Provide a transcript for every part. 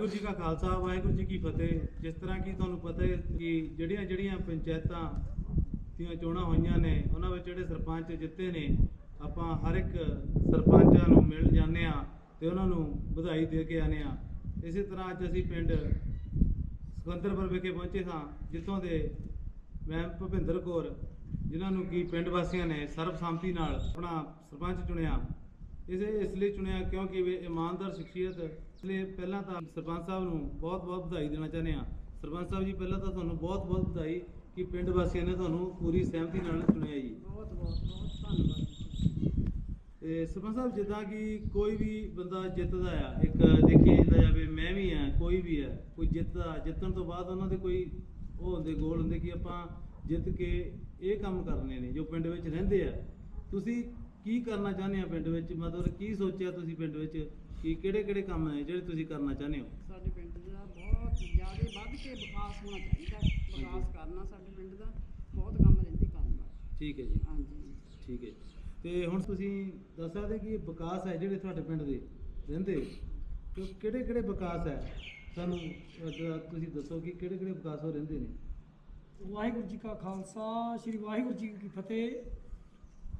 ਵਾਹਿਗੁਰੂ ਜੀ ਕਾ ਖਾਲਸਾ, ਵਾਹਿਗੁਰੂ ਜੀ ਕੀ ਫਤਿਹ। ਜਿਸ ਤਰ੍ਹਾਂ ਕਿ ਤੁਹਾਨੂੰ ਪਤਾ ਹੈ ਕਿ ਜਿਹੜੀਆਂ ਜਿਹੜੀਆਂ ਪੰਚਾਇਤਾਂ ਦੀਆਂ ਚੋਣਾਂ ਹੋਈਆਂ ਨੇ, ਉਹਨਾਂ ਵਿੱਚ ਜਿਹੜੇ ਸਰਪੰਚ ਜਿੱਤੇ ਨੇ, ਆਪਾਂ ਹਰ ਇੱਕ ਸਰਪੰਚਾਂ ਨੂੰ ਮਿਲ ਜਾਂਦੇ ਆ ਤੇ ਉਹਨਾਂ ਨੂੰ ਵਧਾਈ ਦੇ ਕੇ ਆਨੇ ਆ ਇਸੇ ਤਰ੍ਹਾਂ ਅੱਜ ਅਸੀਂ ਪਿੰਡ ਸਿਕੰਦਰਪੁਰ ਵਿਖੇ ਪਹੁੰਚੇ ਸਾਂ, ਜਿੱਥੋਂ ਦੇ ਮੈਂ ਭੁਪਿੰਦਰ ਕੌਰ, ਜਿਨ੍ਹਾਂ ਨੂੰ ਕੀ ਪਿੰਡ ਵਾਸੀਆਂ ਨੇ ਸਰਬਸੰਮਤੀ ਨਾਲ ਆਪਣਾ ਸਰਪੰਚ ਚੁਣਿਆ। ਇਸੇ ਇਸ ਲਈ ਚੁਣਿਆ ਕਿਉਂਕਿ ਵੇ ਇਮਾਨਦਾਰ ਸ਼ਖਸੀਅਤ ਲਈ ਪਹਿਲਾਂ ਤਾਂ ਸਰਪੰਚ ਸਾਹਿਬ ਨੂੰ ਬਹੁਤ ਬਹੁਤ ਵਧਾਈ ਦੇਣਾ ਚਾਹੁੰਦੇ ਆ ਸਰਪੰਚ ਸਾਹਿਬ ਜੀ ਪਹਿਲਾਂ ਤਾਂ ਤੁਹਾਨੂੰ ਬਹੁਤ ਬਹੁਤ ਵਧਾਈ ਕਿ ਪਿੰਡ ਵਾਸੀਆਂ ਨੇ ਤੁਹਾਨੂੰ ਪੂਰੀ ਸਹਿਮਤੀ ਨਾਲ ਚੁਣਿਆ ਜੀ। ਬਹੁਤ ਬਹੁਤ ਬਹੁਤ ਧੰਨਵਾਦ। ਤੇ ਸਰਪੰਚ ਸਾਹਿਬ ਜਿੱਦਾਂ ਕਿ ਕੋਈ ਵੀ ਬੰਦਾ ਜਿੱਤਦਾ ਆ ਇੱਕ ਦੇਖਿਆ ਜਾਂਦਾ ਜਾਵੇ ਮੈਂ ਵੀ ਆ ਕੋਈ ਵੀ ਆ ਕੋਈ ਜਿੱਤਦਾ ਜਿੱਤਣ ਤੋਂ ਬਾਅਦ ਉਹਨਾਂ ਦੇ ਕੋਈ ਉਹ ਹੁੰਦੇ ਗੋਲ ਹੁੰਦੇ ਕਿ ਆਪਾਂ ਜਿੱਤ ਕੇ ਇਹ ਕੰਮ ਕਰਨੇ ਨੇ ਜੋ ਪਿੰਡ ਵਿੱਚ ਰਹਿੰਦੇ ਆ। ਤੁਸੀਂ ਕੀ ਕਰਨਾ ਚਾਹੁੰਦੇ ਆ ਪਿੰਡ ਵਿੱਚ? ਮਤਲਬ ਕੀ ਸੋਚਿਆ ਤੁਸੀਂ ਪਿੰਡ ਵਿੱਚ? ਕਿ ਕਿਹੜੇ ਕਿਹੜੇ ਕੰਮ ਨੇ ਜਿਹੜੇ ਤੁਸੀਂ ਕਰਨਾ ਚਾਹੁੰਦੇ ਹੋ? ਸਾਡੇ ਪਿੰਡ ਦਾ ਬਹੁਤ ਜ਼ਿਆਦਾ ਵੱਧ ਕੇ ਵਿਕਾਸ ਹੋਣਾ ਚਾਹੀਦਾ ਹੈ। ਵਿਕਾਸ ਕਰਨਾ ਸਾਡੇ ਪਿੰਡ ਦਾ ਬਹੁਤ ਕੰਮ ਰਹਿੰਦੇ ਕਰਨ ਵਾਲੇ ਠੀਕ ਹੈ ਜੀ। ਹਾਂਜੀ। ਠੀਕ ਹੈ। ਤੇ ਹੁਣ ਤੁਸੀਂ ਦੱਸ ਸਕਦੇ ਕਿ ਵਿਕਾਸ ਹੈ ਜਿਹੜੇ ਤੁਹਾਡੇ ਪਿੰਡ ਦੇ ਰਹਿੰਦੇ? ਤੇ ਕਿਹੜੇ ਕਿਹੜੇ ਵਿਕਾਸ ਹੈ? ਸਾਨੂੰ ਤੁਸੀਂ ਦੱਸੋ ਕਿ ਕਿਹੜੇ ਕਿਹੜੇ ਵਿਕਾਸ ਹੋ ਰਹਿੰਦੇ ਨੇ? ਵਾਹਿਗੁਰੂ ਜੀ ਕਾ ਖਾਲਸਾ ਸ੍ਰੀ ਵਾਹਿਗੁਰੂ ਜੀ ਕੀ ਫਤਿਹ।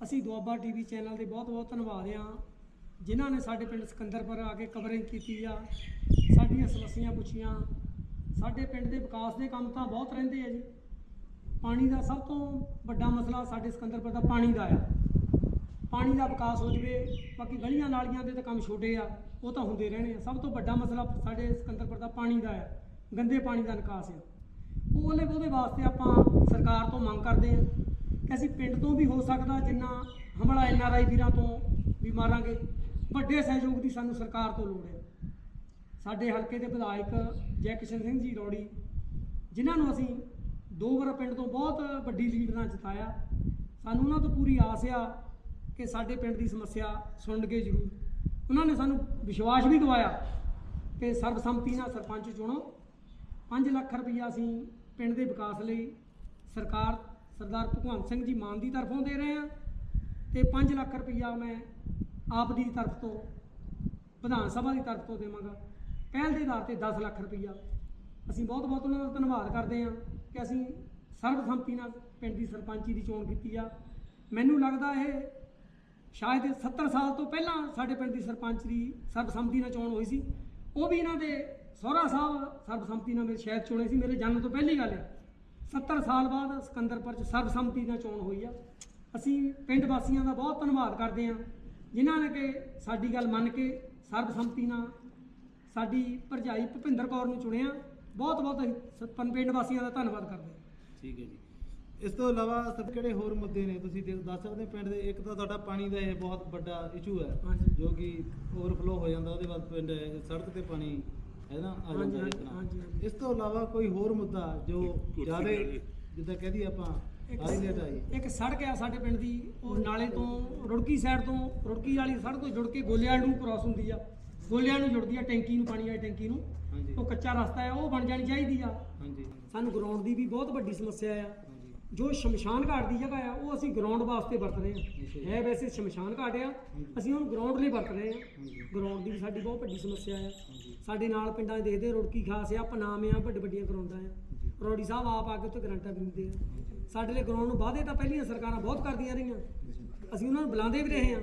ਅਸੀਂ ਦੁਆਬਾ ਟੀਵੀ ਚੈਨਲ ਦੇ ਬਹੁਤ ਬਹੁਤ ਧੰਨਵਾਦ ਆ ਜਿਨ੍ਹਾਂ ਨੇ ਸਾਡੇ ਪਿੰਡ ਸਿਕੰਦਰਪੁਰ ਆ ਕੇ ਕਵਰਿੰਗ ਕੀਤੀ ਆ, ਸਾਡੀਆਂ ਸਮੱਸਿਆਆਂ ਪੁੱਛੀਆਂ। ਸਾਡੇ ਪਿੰਡ ਦੇ ਵਿਕਾਸ ਦੇ ਕੰਮ ਤਾਂ ਬਹੁਤ ਰਹਿੰਦੇ ਆ ਜੀ। ਪਾਣੀ ਦਾ ਸਭ ਤੋਂ ਵੱਡਾ ਮਸਲਾ ਸਾਡੇ ਸਿਕੰਦਰਪੁਰ ਦਾ ਪਾਣੀ ਦਾ ਆ। ਪਾਣੀ ਦਾ ਵਿਕਾਸ ਹੋ ਜਵੇ, ਬਾਕੀ ਗਲੀਆਂ ਨਾਲੀਆਂ ਦੇ ਤਾਂ ਕੰਮ ਛੋਟੇ ਆ, ਉਹ ਤਾਂ ਹੁੰਦੇ ਰਹਿਣੇ ਆ। ਸਭ ਤੋਂ ਵੱਡਾ ਮਸਲਾ ਸਾਡੇ ਸਿਕੰਦਰਪੁਰ ਦਾ ਪਾਣੀ ਦਾ ਆ, ਗੰਦੇ ਪਾਣੀ ਦਾ ਨਿਕਾਸ ਆ। ਉਹਲੇ ਉਹਦੇ ਵਾਸਤੇ ਆਪਾਂ ਸਰਕਾਰ ਤੋਂ ਮੰਗ ਕਰਦੇ ਆ ਕਿ ਅਸੀਂ ਪਿੰਡ ਤੋਂ ਵੀ ਹੋ ਸਕਦਾ ਜਿੰਨਾ ਹਮਲਾ ਐਨ ਆਰ ਆਈ ਵੀਰਾਂ ਤੋਂ ਵੀ ਮਾਰਾਂਗੇ। ਵੱਡੇ ਸਹਿਯੋਗ ਦੀ ਸਾਨੂੰ ਸਰਕਾਰ ਤੋਂ ਲੋੜ ਹੈ। ਸਾਡੇ ਹਲਕੇ ਦੇ ਵਿਧਾਇਕ ਜੈ ਕਿਸ਼ਨ ਸਿੰਘ ਜੀ ਰੌੜੀ, ਜਿਨ੍ਹਾਂ ਨੂੰ ਅਸੀਂ ਦੋ ਵਾਰ ਪਿੰਡ ਤੋਂ ਬਹੁਤ ਵੱਡੀ ਲੀਡ ਨਾਲ ਜਿਤਾਇਆ। ਸਾਨੂੰ ਉਹਨਾਂ ਤੋਂ ਪੂਰੀ ਆਸ ਆ ਕਿ ਸਾਡੇ ਪਿੰਡ ਦੀ ਸਮੱਸਿਆ ਸੁਣਨਗੇ ਜ਼ਰੂਰ। ਉਹਨਾਂ ਨੇ ਸਾਨੂੰ ਵਿਸ਼ਵਾਸ ਵੀ ਦਿਵਾਇਆ ਕਿ ਸਰਬਸੰਮਤੀ ਨਾਲ ਸਰਪੰਚ ਚੁਣੋ। 5 ਲੱਖ ਰੁਪਈਆ ਅਸੀਂ ਪਿੰਡ ਦੇ ਵਿਕਾਸ ਲਈ ਸਰਕਾਰ, ਸਰਦਾਰ ਭਗਵੰਤ ਸਿੰਘ ਜੀ ਮਾਨ ਦੀ ਤਰਫੋਂ ਦੇ ਰਹੇ ਹਾਂ ਤੇ 5 ਲੱਖ ਰੁਪਈਆ ਮੈਂ ਆਪ ਦੀ ਤਰਫ ਤੋਂ, ਵਿਧਾਨ ਸਭਾ ਦੀ ਤਰਫ ਤੋਂ ਦੇਵਾਂਗਾ। ਪਹਿਲ ਦੇ ਆਧਾਰ ਤੇ 10 ਲੱਖ ਰੁਪਈਆ। ਅਸੀਂ ਬਹੁਤ ਬਹੁਤ ਉਹਨਾਂ ਦਾ ਧੰਨਵਾਦ ਕਰਦੇ ਹਾਂ ਕਿ ਅਸੀਂ ਸਰਬਸੰਮਤੀ ਨਾਲ ਪਿੰਡ ਦੀ ਸਰਪੰਚੀ ਦੀ ਚੋਣ ਕੀਤੀ ਆ। ਮੈਨੂੰ ਲੱਗਦਾ ਇਹ ਸ਼ਾਇਦ 70 ਸਾਲ ਤੋਂ ਪਹਿਲਾਂ ਸਾਡੇ ਪਿੰਡ ਦੀ ਸਰਪੰਚ ਦੀ ਸਰਬਸੰਮਤੀ ਨਾਲ ਚੋਣ ਹੋਈ ਸੀ। ਉਹ ਵੀ ਇਹਨਾਂ ਦੇ ਸਹੁਰਾ ਸਾਹਿਬ ਸਰਬਸੰਮਤੀ ਨਾਲ ਮੇਰੇ ਸ਼ਾਇਦ ਚੁਣੇ ਸੀ, ਮੇਰੇ ਜਨਮ ਤੋਂ ਪਹਿਲੀ ਗੱਲ ਹੈ। 70 ਸਾਲ ਬਾਅਦ ਸਿਕੰਦਰਪੁਰ ਚ ਸਰਬਸੰਮਤੀ ਨਾਲ ਚੋਣ ਹੋਈ ਆ। ਅਸੀਂ ਪਿੰਡ ਵਾਸੀਆਂ ਦਾ ਬਹੁਤ ਧੰਨਵਾਦ ਕਰਦੇ ਹਾਂ। ਜਿਨ੍ਹਾਂ ਨੇ ਕਿ ਸਾਡੀ ਗੱਲ ਮੰਨ ਕੇ ਸਰਬਸੰਮਤੀ ਨਾਲ ਸਾਡੀ ਭਰਜਾਈ ਭੁਪਿੰਦਰ ਕੌਰ ਨੂੰ ਚੁਣਿਆ। ਬਹੁਤ ਬਹੁਤ ਪਿੰਡ ਵਾਸੀਆਂ ਦਾ ਧੰਨਵਾਦ ਕਰਦੇ ਠੀਕ ਹੈ ਜੀ। ਇਸ ਤੋਂ ਇਲਾਵਾ ਸਭ ਕਿਹੜੇ ਹੋਰ ਮੁੱਦੇ ਨੇ? ਤੁਸੀਂ ਦੇ- ਦੱਸ ਸਕਦੇ ਪਿੰਡ ਦੇ ਇੱਕ ਤਾਂ ਤੁਹਾਡਾ ਪਾਣੀ ਦਾ ਇਹ ਬਹੁਤ ਵੱਡਾ ਇਸ਼ੂ ਹੈ ਹਾਂਜੀ। ਜੋ ਕਿ ਓਵਰਫਲੋ ਹੋ ਜਾਂਦਾ ਉਹਦੇ ਬਾਅਦ ਪਿੰਡ ਸੜਕ ਤੇ ਪਾਣੀ ਹੈ ਨਾ ਆ ਜਾਂਦਾ। ਇਸ ਤੋਂ ਇਲਾਵਾ ਕੋਈ ਹੋਰ ਮੁੱਦਾ ਜੋ ਜ਼ਿਆਦਾ ਜਿੱਦਾਂ ਕਹਦੀ ਆਪਾਂ ਇੱਕ ਇੱਕ ਸੜਕ ਆ ਸਾਡੇ ਪਿੰਡ ਦੀ ਉਹ ਨਾਲੇ ਤੋਂ ਰੁੜਕੀ ਸਾਈਡ ਤੋਂ ਰੁੜਕੀ ਵਾਲੀ ਸੜਕ ਤੋਂ ਜੁੜ ਕੇ ਗੋਲਿਆਲ ਨੂੰ ਕ੍ਰਾਸ ਹੁੰਦੀ ਆ। ਗੋਲਿਆਲ ਨੂੰ ਜੁੜਦੀ ਆ ਟੈਂਕੀ ਨੂੰ ਪਾਣੀ ਵਾਲੀ ਟੈਂਕੀ ਨੂੰ। ਉਹ ਕੱਚਾ ਰਸਤਾ ਆ ਉਹ ਬਣ ਜਾਣੀ ਚਾਹੀਦੀ ਆ। ਸਾਨੂੰ ਗਰਾਊਂਡ ਦੀ ਵੀ ਬਹੁਤ ਵੱਡੀ ਸਮੱਸਿਆ ਆ। ਜੋ ਸ਼ਮਸ਼ਾਨ ਘਾਟ ਦੀ ਜਗ੍ਹਾ ਆ ਉਹ ਅਸੀਂ ਗਰਾਊਂਡ ਵਾਸਤੇ ਵਰਤ ਰਹੇ। ਹਾਂ ਹੈ ਵੈਸੇ ਸ਼ਮਸ਼ਾਨ ਘਾਟ ਆ। ਅਸੀਂ ਉਹਨੂੰ ਗਰਾਊਂਡ ਲਈ ਵਰਤ ਰਹੇ ਹਾਂ ਗਰਾਊਂਡ ਦੀ ਵੀ ਸਾਡੀ ਬਹੁਤ ਵੱਡੀ ਸਮੱਸਿਆ ਆ। ਸਾਡੇ ਨਾਲ ਪਿੰਡਾਂ 'ਚ ਦੇਖਦੇ ਰੁੜਕੀ ਖਾਸ ਆ ਪਨਾਮ ਆ ਵੱਡੇ ਵੱਡੀਆਂ ਗਰਾਊਂਡਾਂ ਆ। ਰੋੜੀ ਸਾਹਿਬ ਆਪ ਆ ਕੇ ਉੱਥੇ ਗਰੰਟਾਂ ਵੀ ਦਿੰਦੇ ਆ। ਸਾਡੇ ਲਈ ਗਰਾਊਂਡ ਨੂੰ ਵਾਅਦੇ ਤਾਂ ਪਹਿਲੀਆਂ ਸਰਕਾਰਾਂ ਬਹੁਤ ਕਰਦੀਆਂ ਰਹੀਆਂ। ਅਸੀਂ ਉਹਨਾਂ ਨੂੰ ਬੁਲਾਉਂਦੇ ਵੀ ਰਹੇ ਹਾਂ।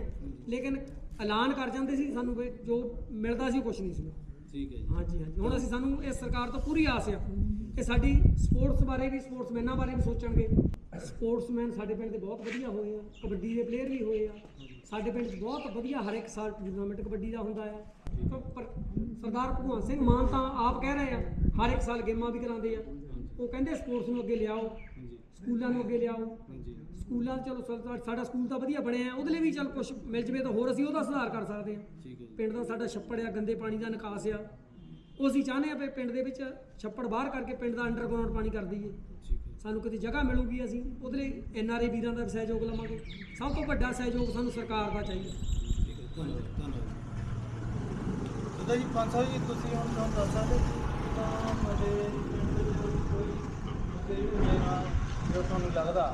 ਲੇਕਿਨ ਐਲਾਨ ਕਰ ਜਾਂਦੇ ਸੀ ਸਾਨੂੰ ਵੀ ਜੋ ਮਿਲਦਾ ਸੀ ਕੁਝ ਨਹੀਂ ਸੀ। ਠੀਕ ਹੈ ਜੀ। ਹਾਂਜੀ ਹਾਂਜੀ। ਹੁਣ ਅਸੀਂ ਸਾਨੂੰ ਇਸ ਸਰਕਾਰ ਤੋਂ ਪੂਰੀ ਆਸ ਆ ਕਿ ਸਾਡੀ ਸਪੋਰਟਸ ਬਾਰੇ ਵੀ ਸਪੋਰਟਸਮੈਨਾਂ ਬਾਰੇ ਵੀ ਸੋਚਣਗੇ। ਸਪੋਰਟਸਮੈਨ ਸਾਡੇ ਪਿੰਡ ਦੇ ਬਹੁਤ ਵਧੀਆ ਹੋਏ ਆ। ਕਬੱਡੀ ਦੇ ਪਲੇਅਰ ਵੀ ਹੋਏ ਆ। ਸਾਡੇ ਪਿੰਡ 'ਚ ਬਹੁਤ ਵਧੀਆ ਹਰ ਇੱਕ ਸਾਲ ਟੂਰਨਾਮੈਂਟ ਕਬੱਡੀ ਦਾ ਹੁੰਦਾ ਆ। ਸਰਦਾਰ ਭਗਵੰਤ ਸਿੰਘ ਮਾਨ ਤਾਂ ਆਪ ਕਹਿ ਰਹੇ ਆ ਹਰ ਇੱਕ ਸਾਲ ਗੇਮਾਂ ਵੀ ਕਰਾਉਂਦੇ ਆ। ਉਹ ਕਹਿੰਦੇ ਸਪੋਰਟਸ ਨੂੰ ਅੱਗੇ ਲਿਆਓ ਹਾਂਜੀ। ਸਕੂਲਾਂ ਨੂੰ ਅੱਗੇ ਲਿਆਓ। ਹਾਂਜੀ। ਸਕੂਲਾਂ ਚਲੋ ਸਾ- ਸਾਡਾ ਸਕੂਲ ਤਾਂ ਵਧੀਆ ਬਣਿਆ ਉਹਦੇ ਲਈ ਵੀ ਚਲ ਕੁਝ ਮਿਲ ਜਵੇ ਤਾਂ ਹੋਰ ਅਸੀਂ ਉਹਦਾ ਸੁਧਾਰ ਕਰ ਸਕਦੇ ਹਾਂ। ਠੀਕ ਹੈ ਜੀ। ਪਿੰਡ ਦਾ ਸਾਡਾ ਛੱਪੜ ਆ ਗੰਦੇ ਪਾਣੀ ਦਾ ਨਿਕਾਸ ਆ। ਉਹ ਅਸੀਂ ਚਾਹੁੰਦੇ ਆ ਵੀ ਪਿੰਡ ਦੇ ਵਿੱਚ ਛੱਪੜ ਬਾਹਰ ਕਰਕੇ ਪਿੰਡ ਦਾ ਅੰਡਰਗਰਾਉਂਡ ਪਾਣੀ ਕਰ ਦਈਏ। ਠੀਕ ਹੈ ਸਾਨੂੰ ਕਿਤੇ ਜਗ੍ਹਾ ਮਿਲੂਗੀ ਅਸੀਂ ਉਹਦੇ ਲਈ ਐਨ ਆਰ ਆਈ ਵੀਰਾਂ ਦਾ ਵੀ ਸਹਿਯੋਗ ਲਵਾਂਗੇ। ਸਭ ਤੋਂ ਵੱਡਾ ਸਹਿਯੋਗ ਸਾਨੂੰ ਸਰਕਾਰ ਦਾ ਚਾਹੀਦਾ। ਠੀਕ ਹੈ ਧੰਨਵਾਦ ਧੰਨਵਾਦ। ਉਹਦਾ ਜੀ ਪੰਜ ਜੀ ਤੁਸੀਂ ਹੁਣ ਤੁਹਾਨੂੰ ਦੱਸ ਸਕਦੇ ਕਿ ਤਾਂ ਸਾਡੇ ਵੀ ਹੋਏਗਾ ਜੋ ਤੁਹਾਨੂੰ ਲੱਗਦਾ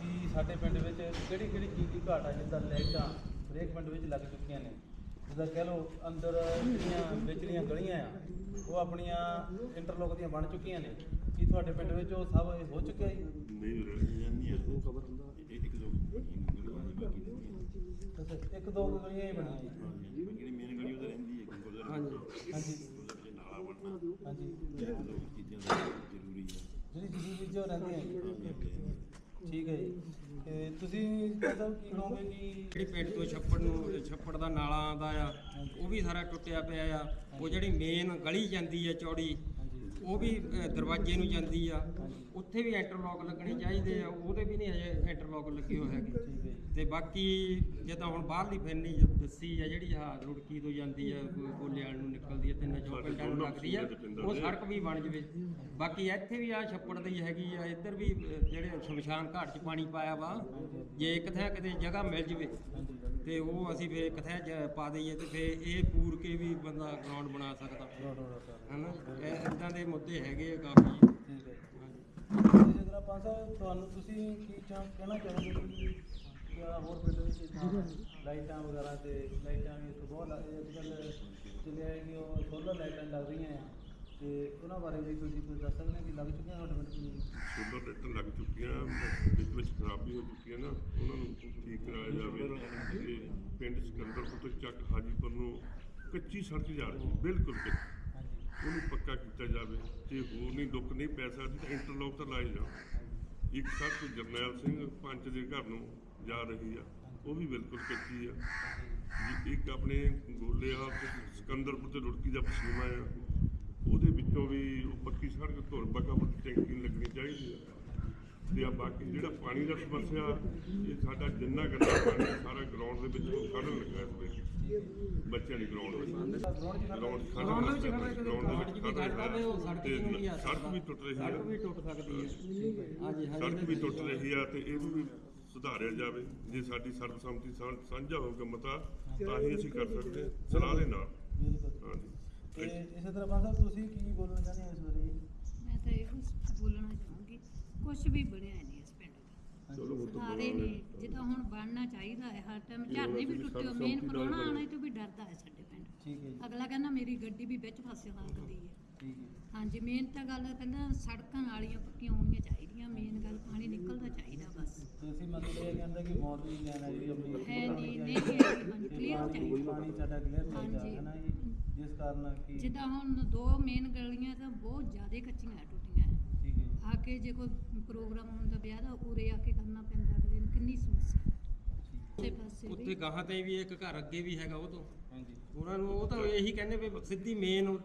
ਕਿ ਸਾਡੇ ਪਿੰਡ ਵਿੱਚ ਕਿਹੜੀ ਕਿਹੜੀ ਚੀਜ਼ ਦੀ ਘਾਟ ਆ ਜਿੱਦਾਂ ਲਾਈਟਾਂ ਹਰੇਕ ਪਿੰਡ ਵਿੱਚ ਲੱਗ ਚੁੱਕੀਆਂ ਨੇ। ਜਿੱਦਾਂ ਕਹਿ ਲਓ ਅੰਦਰ ਜਿਹੜੀਆਂ ਵਿਚਲੀਆਂ ਗਲੀਆਂ ਆ ਉਹ ਆਪਣੀਆਂ ਇੰਟਰਲੋਕ ਦੀਆਂ ਬਣ ਚੁੱਕੀਆਂ ਨੇ। ਕੀ ਤੁਹਾਡੇ ਪਿੰਡ ਵਿੱਚ ਉਹ ਸਭ ਇਹ ਹੋ ਚੁੱਕਿਆ ਜੀ? ਨਹੀਂ ਰਹਿਣੀ ਹੈ ਉਹ ਖਬਰ ਹੁੰਦਾ ਇੱਕ ਦੋ ਗਲੀਆਂ ਦੀ ਬਾਕੀ ਰਹਿੰਦੀਆਂ ਅੱਛਾ ਇੱਕ ਦੋ ਕੁ ਗਲੀਆਂ ਹੀ ਬਣੀਆਂ ਜੀ। ਜਿਹੜੀ ਮੇਨ ਗਲੀ ਉਹਦੇ ਰਹਿੰਦੀ ਹੈ ਗੁਰਦੁਆਰਾ। ਹਾਂਜੀ। ਹਾਂਜੀ ਨਾਲਾ ਬਣਨਾ। ਹਾਂਜੀ। ਇਹ ਦੋ ਚੀਜ਼ਾਂ ਦਾ ਜ਼ਰੂਰੀ ਹੈ। ਜਿਹੜੀ ਜ਼ਰੂਰੀ ਜੋ ਰਹਿੰਦੀਆਂ ਜੀ ਠੀਕ ਹੈ ਜੀ। ਤੇ ਤੁਸੀਂ ਮਤਲਬ ਕੀ ਕਹੋਗੇ ਕਿ ਜਿਹੜੀ ਪਿੰਡ ਤੋਂ ਛੱਪੜ ਨੂੰ ਛੱਪੜ ਦਾ ਨਾਲਾ ਆਉਂਦਾ ਆ ਉਹ ਵੀ ਸਾਰਾ ਟੁੱਟਿਆ ਪਿਆ ਆ। ਉਹ ਜਿਹੜੀ ਮੇਨ ਗਲੀ ਜਾਂਦੀ ਆ ਚੌੜੀ ਉਹ ਵੀ ਅ, ਦਰਵਾਜ਼ੇ ਨੂੰ ਜਾਂਦੀ ਆ। ਉੱਥੇ ਵੀ ਇੰਟਰਲੌਕ ਲੱਗਣੇ ਚਾਹੀਦੇ ਆ ਉਹਦੇ ਵੀ ਨਹੀਂ ਹਜੇ ਇੰਟਰਲੌਕ ਲੱਗੇ ਹੋਏ ਹੈਗੇ। ਹੈ ਤੇ ਬਾਕੀ ਜਿੱਦਾਂ ਹੁਣ ਬਾਹਰਲੀ ਫੈਨੀ ਦੱਸੀ ਆ ਜਿਹੜੀ ਆ ਰੁੜਕੀ ਤੋਂ ਜਾਂਦੀ ਆ ਗੋਲਿਆਂ ਨੂੰ ਨਿਕਲਦੀ ਆ ਤਿੰਨ ਚੌ ਪਿੰਡਾਂ ਨੂੰ ਲੱਗਦੀ ਆ ਉਹ ਸੜਕ ਵੀ ਬਣ ਜਵੇ। ਬਾਕੀ ਇੱਥੇ ਵੀ ਆ ਛੱਪੜ ਦੀ ਹੈਗੀ ਆ ਇੱਧਰ ਵੀ ਜਿਹੜੇ ਸ਼ਮਸ਼ਾਨ ਘਾਟ 'ਚ ਪਾਣੀ ਪਾਇਆ ਵਾ ਜੇ ਇੱਕ ਥਾਂ ਕਿਤੇ ਜਗ੍ਹਾ ਮਿਲ ਜਵੇ ਤੇ ਉਹ ਅਸੀਂ ਫੇਰ ਇੱਕ ਥਾਂ 'ਚ ਪਾ ਦਈਏ ਤੇ ਫੇਰ ਇਹ ਪੂਰ ਕੇ ਵੀ ਬੰਦਾ ਗਰਾਊਂਡ ਬਣਾ ਸਕਦਾ। ਸਰ ਹਨਾ? ਇਹ ਇਦਾਂ ਦੇ ਮੁੱਦੇ ਹੈਗੇ ਆ ਕਾਫੀ। ਹੈ। ਜਗਰਾ ਪੰਜ ਸਾਹਿਬ ਤੁਹਾਨੂੰ ਤੁਸੀਂ ਕੀ ਚਾਹ ਕਹਿਣਾ ਚਾਹੋਗੇ ਕਿ ਕਿਆ ਹੋਰ ਪਿੰਡ ਵਿੱਚ ਇੱਦਾਂ ਲਾਈਟਾਂ ਵਗੈਰਾ ਤੇ ਲਾਈਟਾਂ ਵੀ ਇੱਥੇ ਬਹੁਤ ਲੱਗ ਅੱਜ ਕੱਲ੍ਹ ਚੱਲਿਆ ਕਿ ਉਹ ਸੋਲਰ ਲਾਈਟਾਂ ਲੱਗ ਰਹੀਆਂ ਆ ਤੇ ਉਹਨਾਂ ਬਾਰੇ ਵੀ ਤੁਸੀਂ ਕੁਝ ਦੱਸ ਸਕਦੇ ਹੋ ਕਿ ਲੱਗ ਚੁੱਕੀਆਂ ਤੁਹਾਡੇ ਪਿੰਡ 'ਚ ਸੋਲਰ ਲਾਈਟਾਂ ਲੱਗ ਚੁੱਕੀਆਂ, ਵਿੱਚ ਵਿੱਚ ਖਰਾਬੀ ਹੋ ਚੁੱਕੀ ਹੈ ਨਾ, ਉਹਨਾਂ ਨੂੰ ਠੀਕ ਕਰਾਇਆ ਜਾਵੇ ਤੇ ਪਿੰਡ ਸਿਕੰਦਰਪੁਰ ਤੋਂ ਚੱਕ ਹਾਜੀਪੁਰ ਨੂੰ ਕੱਚੀ ਸੜਕ ਜਾ ਰਹੀ ਹੈ, ਬਿਲਕੁਲ ਕੱਚੀ। ਉਹਨੂੰ ਪੱਕਾ ਕੀਤਾ ਜਾਵੇ ਤੇ ਹੋਰ ਨਹੀਂ, ਦੁੱਖ ਨਹੀਂ ਪੈ ਸਕਦੀ ਤਾਂ ਇੰਟਰਲੋਕ ਤਾਂ ਲਾਏ ਜਾਣ ਇੱਕ ਸੜਕ ਜਰਨੈਲ ਸਿੰਘ ਪੰਚ ਦੇ ਘਰ ਨੂੰ ਜਾ ਰਹੀ ਆ, ਉਹ ਵੀ ਬਿਲਕੁਲ ਕੱਚੀ ਆ। ਇੱਕ ਆਪਣੇ ਗੋਲੇ ਸਿਕੰਦਰਪੁਰ ਤੇ ਰੁੜਕੀ ਦਾ ਪਸੀਮਾ ਆ। ਉਹਦੇ ਵਿੱਚੋਂ ਵੀ ਉਹ ਪੱਕੀ ਸੜਕ ਧੁਰ ਬਕਾਪੁਰ ਟੈਂਕੀ ਲੱਗਣੀ ਚਾਹੀਦੀ ਆ। ਤੇ ਆ ਬਾਕੀ ਜਿਹੜਾ ਪਾਣੀ ਦਾ ਸਮੱਸਿਆ ਇਹ ਸਾਡਾ ਜਿੰਨਾ ਗੰਦਾ ਪਾਣੀ ਸਾਰਾ ਗਰਾਊਂਡ ਦੇ ਵਿੱਚ ਖੜਨ ਲੱਗਾ ਇਸ ਵੇਲੇ। ਬੱਚਿਆਂ ਦੀ ਗਰਾਊਂਡ ਵਿੱਚ। ਗਰਾਊਂਡ 'ਚ ਖੜ੍ਹ ਗਰਾਊਂਡ ਗਰਾਊਂਡ ਵਿੱਚ ਗਰਾਊਂਡ ਸੜਕ ਵੀ ਉਹ ਟੁੱਟ ਰਹੀ ਸੜਕ ਹੈ। ਵੀ ਟੁੱਟ ਸਕਦੀ ਹੈ। ਹਾਂਜੀ ਸੜਕ ਵੀ ਟੁੱਟ ਰਹੀ ਆ ਤੇ ਇਹਨੂੰ ਵੀ ਸੁਧਾਰਿਆ ਜਾਵੇ। ਜੇ ਸਾਡੀ ਸਰਬਸੰਮਤੀ ਸਾਂਝਾ ਹੋਊਗਾ ਮਤਾ ਤਾਂ ਹੀ ਅਸੀਂ ਕਰ ਸਕਦੇ ਹਾਂ। ਸਲਾਹ ਦੇ ਨਾਲ। ਬਿਲਕੁਲ ਹਾਂਜੀ। ਤੇ ਇਸੇ ਤਰ੍ਹਾਂ ਸਾਹਿਬ ਤੁਸੀਂ ਕੀ ਬੋਲਣਾ ਚਾਹੁੰਦੇ ਹੋ ਇਸ ਬਾਰੇ? ਮੈਂ ਤਾਂ ਇਹ ਬੋਲਣਾ ਕੁਝ ਵੀ ਬਣਿਆ ਨਹੀਂ ਇਸ ਪਿੰਡ ਚਲੋ ਉਹ ਤਾਂ ਸਾਰੇ ਨਹੀਂ ਜਿੱਦਾਂ ਹੁਣ ਬਣਨਾ ਚਾਹੀਦਾ ਹੈ ਹਰ ਟਾਈਮ ਝਰਨੇ ਵੀ ਟੁੱਟੇ ਹੋ ਮੇਨ ਕਰੋਨਾ ਆਣੇ ਤੋਂ ਵੀ ਡਰਦਾ ਹੈ ਸਾਡੇ ਪਿੰਡ। ਠੀਕ ਹੈ ਜੀ। ਅਗਲਾ ਕਹਿੰਦਾ ਮੇਰੀ ਗੱਡੀ ਵੀ ਵਿੱਚ ਫਸੇ ਲੱਗਦੀ ਹੈ। ਠੀਕ ਹੈ ਹਾਂਜੀ ਮੇਨ ਤਾਂ ਗੱਲ ਕਹਿੰਦਾ ਸੜਕਾਂ ਨਾਲੀਆਂ ਪੱਕੀਆਂ ਹੋਣੀਆਂ ਚਾਹੀਦੀਆਂ ਮੇਨ ਗੱਲ ਪਾਣੀ ਨਿਕਲਦਾ ਚਾਹੀਦਾ ਬਸ। ਤੇ ਅਸੀਂ ਮਤਲਬ ਇਹ ਕਹਿੰਦਾ ਕਿ ਮੋਰਨੀ ਲੈਣ ਹੈ ਜਿਹੜੀ ਆਪਣੀ ਹੈ ਨਹੀਂ ਨਹੀਂ ਕਲੀਅਰ ਚਾਹੀਦਾ। ਪਾਣੀ ਸਾਡਾ ਕਲੀਅਰ ਚਾਹੀਦਾ ਹਾਂਜੀ। ਹੈ ਨਾ ਜੀ? ਜਿਸ ਕਾਰਨ ਕਿ ਜਿੱਦਾਂ ਹੁਣ ਦੋ ਮੇਨ ਗਲੀਆਂ ਤਾਂ ਬਹੁਤ ਜ਼ਿਆਦਾ ਕੱਚੀਆਂ ਹੈ, ਟੁੱਟੀਆਂ। ਜੀ, ਆ ਕੇ ਜੇ ਕੋਈ ਪ੍ਰੋਗਰਾਮ ਹੁੰਦਾ ਵਿਆਹ ਦਾ ਉਰੇ ਆ ਕੇ ਕਰਨਾ ਪੈਂਦਾ ਅਗਲੇ ਨੂੰ ਕਿੰਨੀ ਸਮੱਸਿਆ। ਤੇ ਪਾਸੇ ਉੱਥੇ ਵੀ ਗਾਹਾਂ ਤੇ ਵੀ ਇੱਕ ਘਰ ਅੱਗੇ ਵੀ ਹੈਗਾ ਉਹ ਤੋਂ। ਹਾਂਜੀ। ਉਹਨਾਂ ਨੂੰ ਉਹ ਤਾਂ ਇਹੀ ਕਹਿੰਦੇ ਵੀ ਸਿੱਧੀ ਮੇਨ ਨੂੰ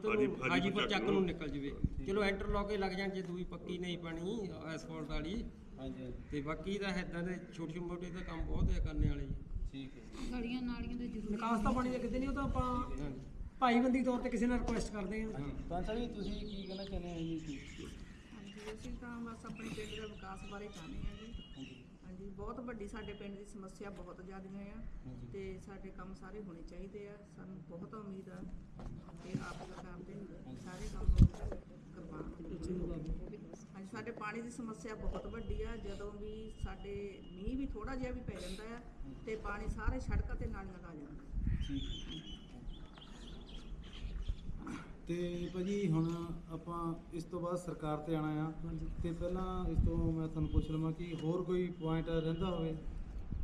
ਹਾਜੀਪੁਰ ਚੱਕ ਨੂੰ। ਨਿਕਲ ਜਵੇ। ਚਲੋ ਇੰਟਰਲੌਕ ਹੀ ਲੱਗ ਜਾਣ ਜੇ ਦੂਈ ਪੱਕੀ ਨਹੀਂ ਬਣੀ ਐਸਫਾਲਟ ਵਾਲੀ। ਹਾਂਜੀ ਹਾਂਜੀ, ਤੇ ਬਾਕੀ ਤਾਂ ਇਦਾਂ ਦੇ ਛੋਟੇ ਮੋਟੇ ਤਾਂ ਕੰਮ ਬਹੁਤ ਹੈ ਕਰਨੇ ਵਾਲੇ। ਠੀਕ ਹੈ ਗਲੀਆਂ ਨਾਲੀਆਂ ਦਾ ਜ਼ਰੂਰੀ ਨਿਕਾਸ ਤਾਂ ਪਾਣੀ ਦਾ ਕਿਤੇ ਨਹੀਂ ਉਹ ਤਾਂ ਆਪਾਂ ਭਾਈਬੰਦੀ ਤੌਰ ਤੇ ਕਿਸੇ ਨਾਲ ਰਿਕੁਐਸਟ ਕਰਦੇ ਹਾਂ ਹਾਂਜੀ। ਪੰਜ ਸਾਹਿਬ ਜੀ ਤੁਸੀਂ ਕੀ ਕਹਿਣਾ ਚਾਹੁੰਦੇ ਹੋ ਜੀ? ਅਸੀਂ ਤਾਂ ਬਸ ਆਪਣੇ ਪਿੰਡ ਦੇ ਵਿਕਾਸ ਬਾਰੇ ਚਾਹੁੰਦੇ ਹਾਂ ਜੀ। ਹਾਂਜੀ। ਹਾਂਜੀ ਬਹੁਤ ਵੱਡੀ ਸਾਡੇ ਪਿੰਡ ਦੀ ਸਮੱਸਿਆ ਬਹੁਤ ਜ਼ਿਆਦੀਆਂ ਆ। ਤੇ ਸਾਡੇ ਕੰਮ ਸਾਰੇ ਹੋਣੇ ਚਾਹੀਦੇ ਆ। ਸਾਨੂੰ ਬਹੁਤ ਉਮੀਦ ਆ ਤੇ ਆਪ ਦਾ ਕਰਦੇ ਨੇ ਸਾਰੇ ਕੰਮ ਕਰਵਾਉਣ। ਹਾਂਜੀ ਸਾਡੇ ਪਾਣੀ ਦੀ ਸਮੱਸਿਆ ਬਹੁਤ ਵੱਡੀ ਆ। ਜਦੋਂ ਵੀ ਸਾਡੇ ਮੀਂਹ ਵੀ ਥੋੜਾ ਜਿਹਾ ਵੀ ਪੈ ਜਾਂਦਾ ਆ ਤੇ ਪਾਣੀ ਸਾਰੇ ਸੜਕਾਂ ਤੇ ਨਾਲੀਆਂ ਦਾ ਆ। ਜਾਂਦਾ ਠੀਕ ਤੇ ਭਾਜੀ ਹੁਣ ਆਪਾਂ ਇਸ ਤੋਂ ਬਾਅਦ ਸਰਕਾਰ ਤੇ ਆਣਾ ਆ। ਤੇ ਪਹਿਲਾਂ ਇਸ ਤੋਂ ਮੈਂ ਤੁਹਾਨੂੰ ਪੁੱਛ ਲਵਾਂ ਕਿ ਹੋਰ ਕੋਈ ਪੁਆਇੰਟ ਰਹਿੰਦਾ ਹੋਵੇ?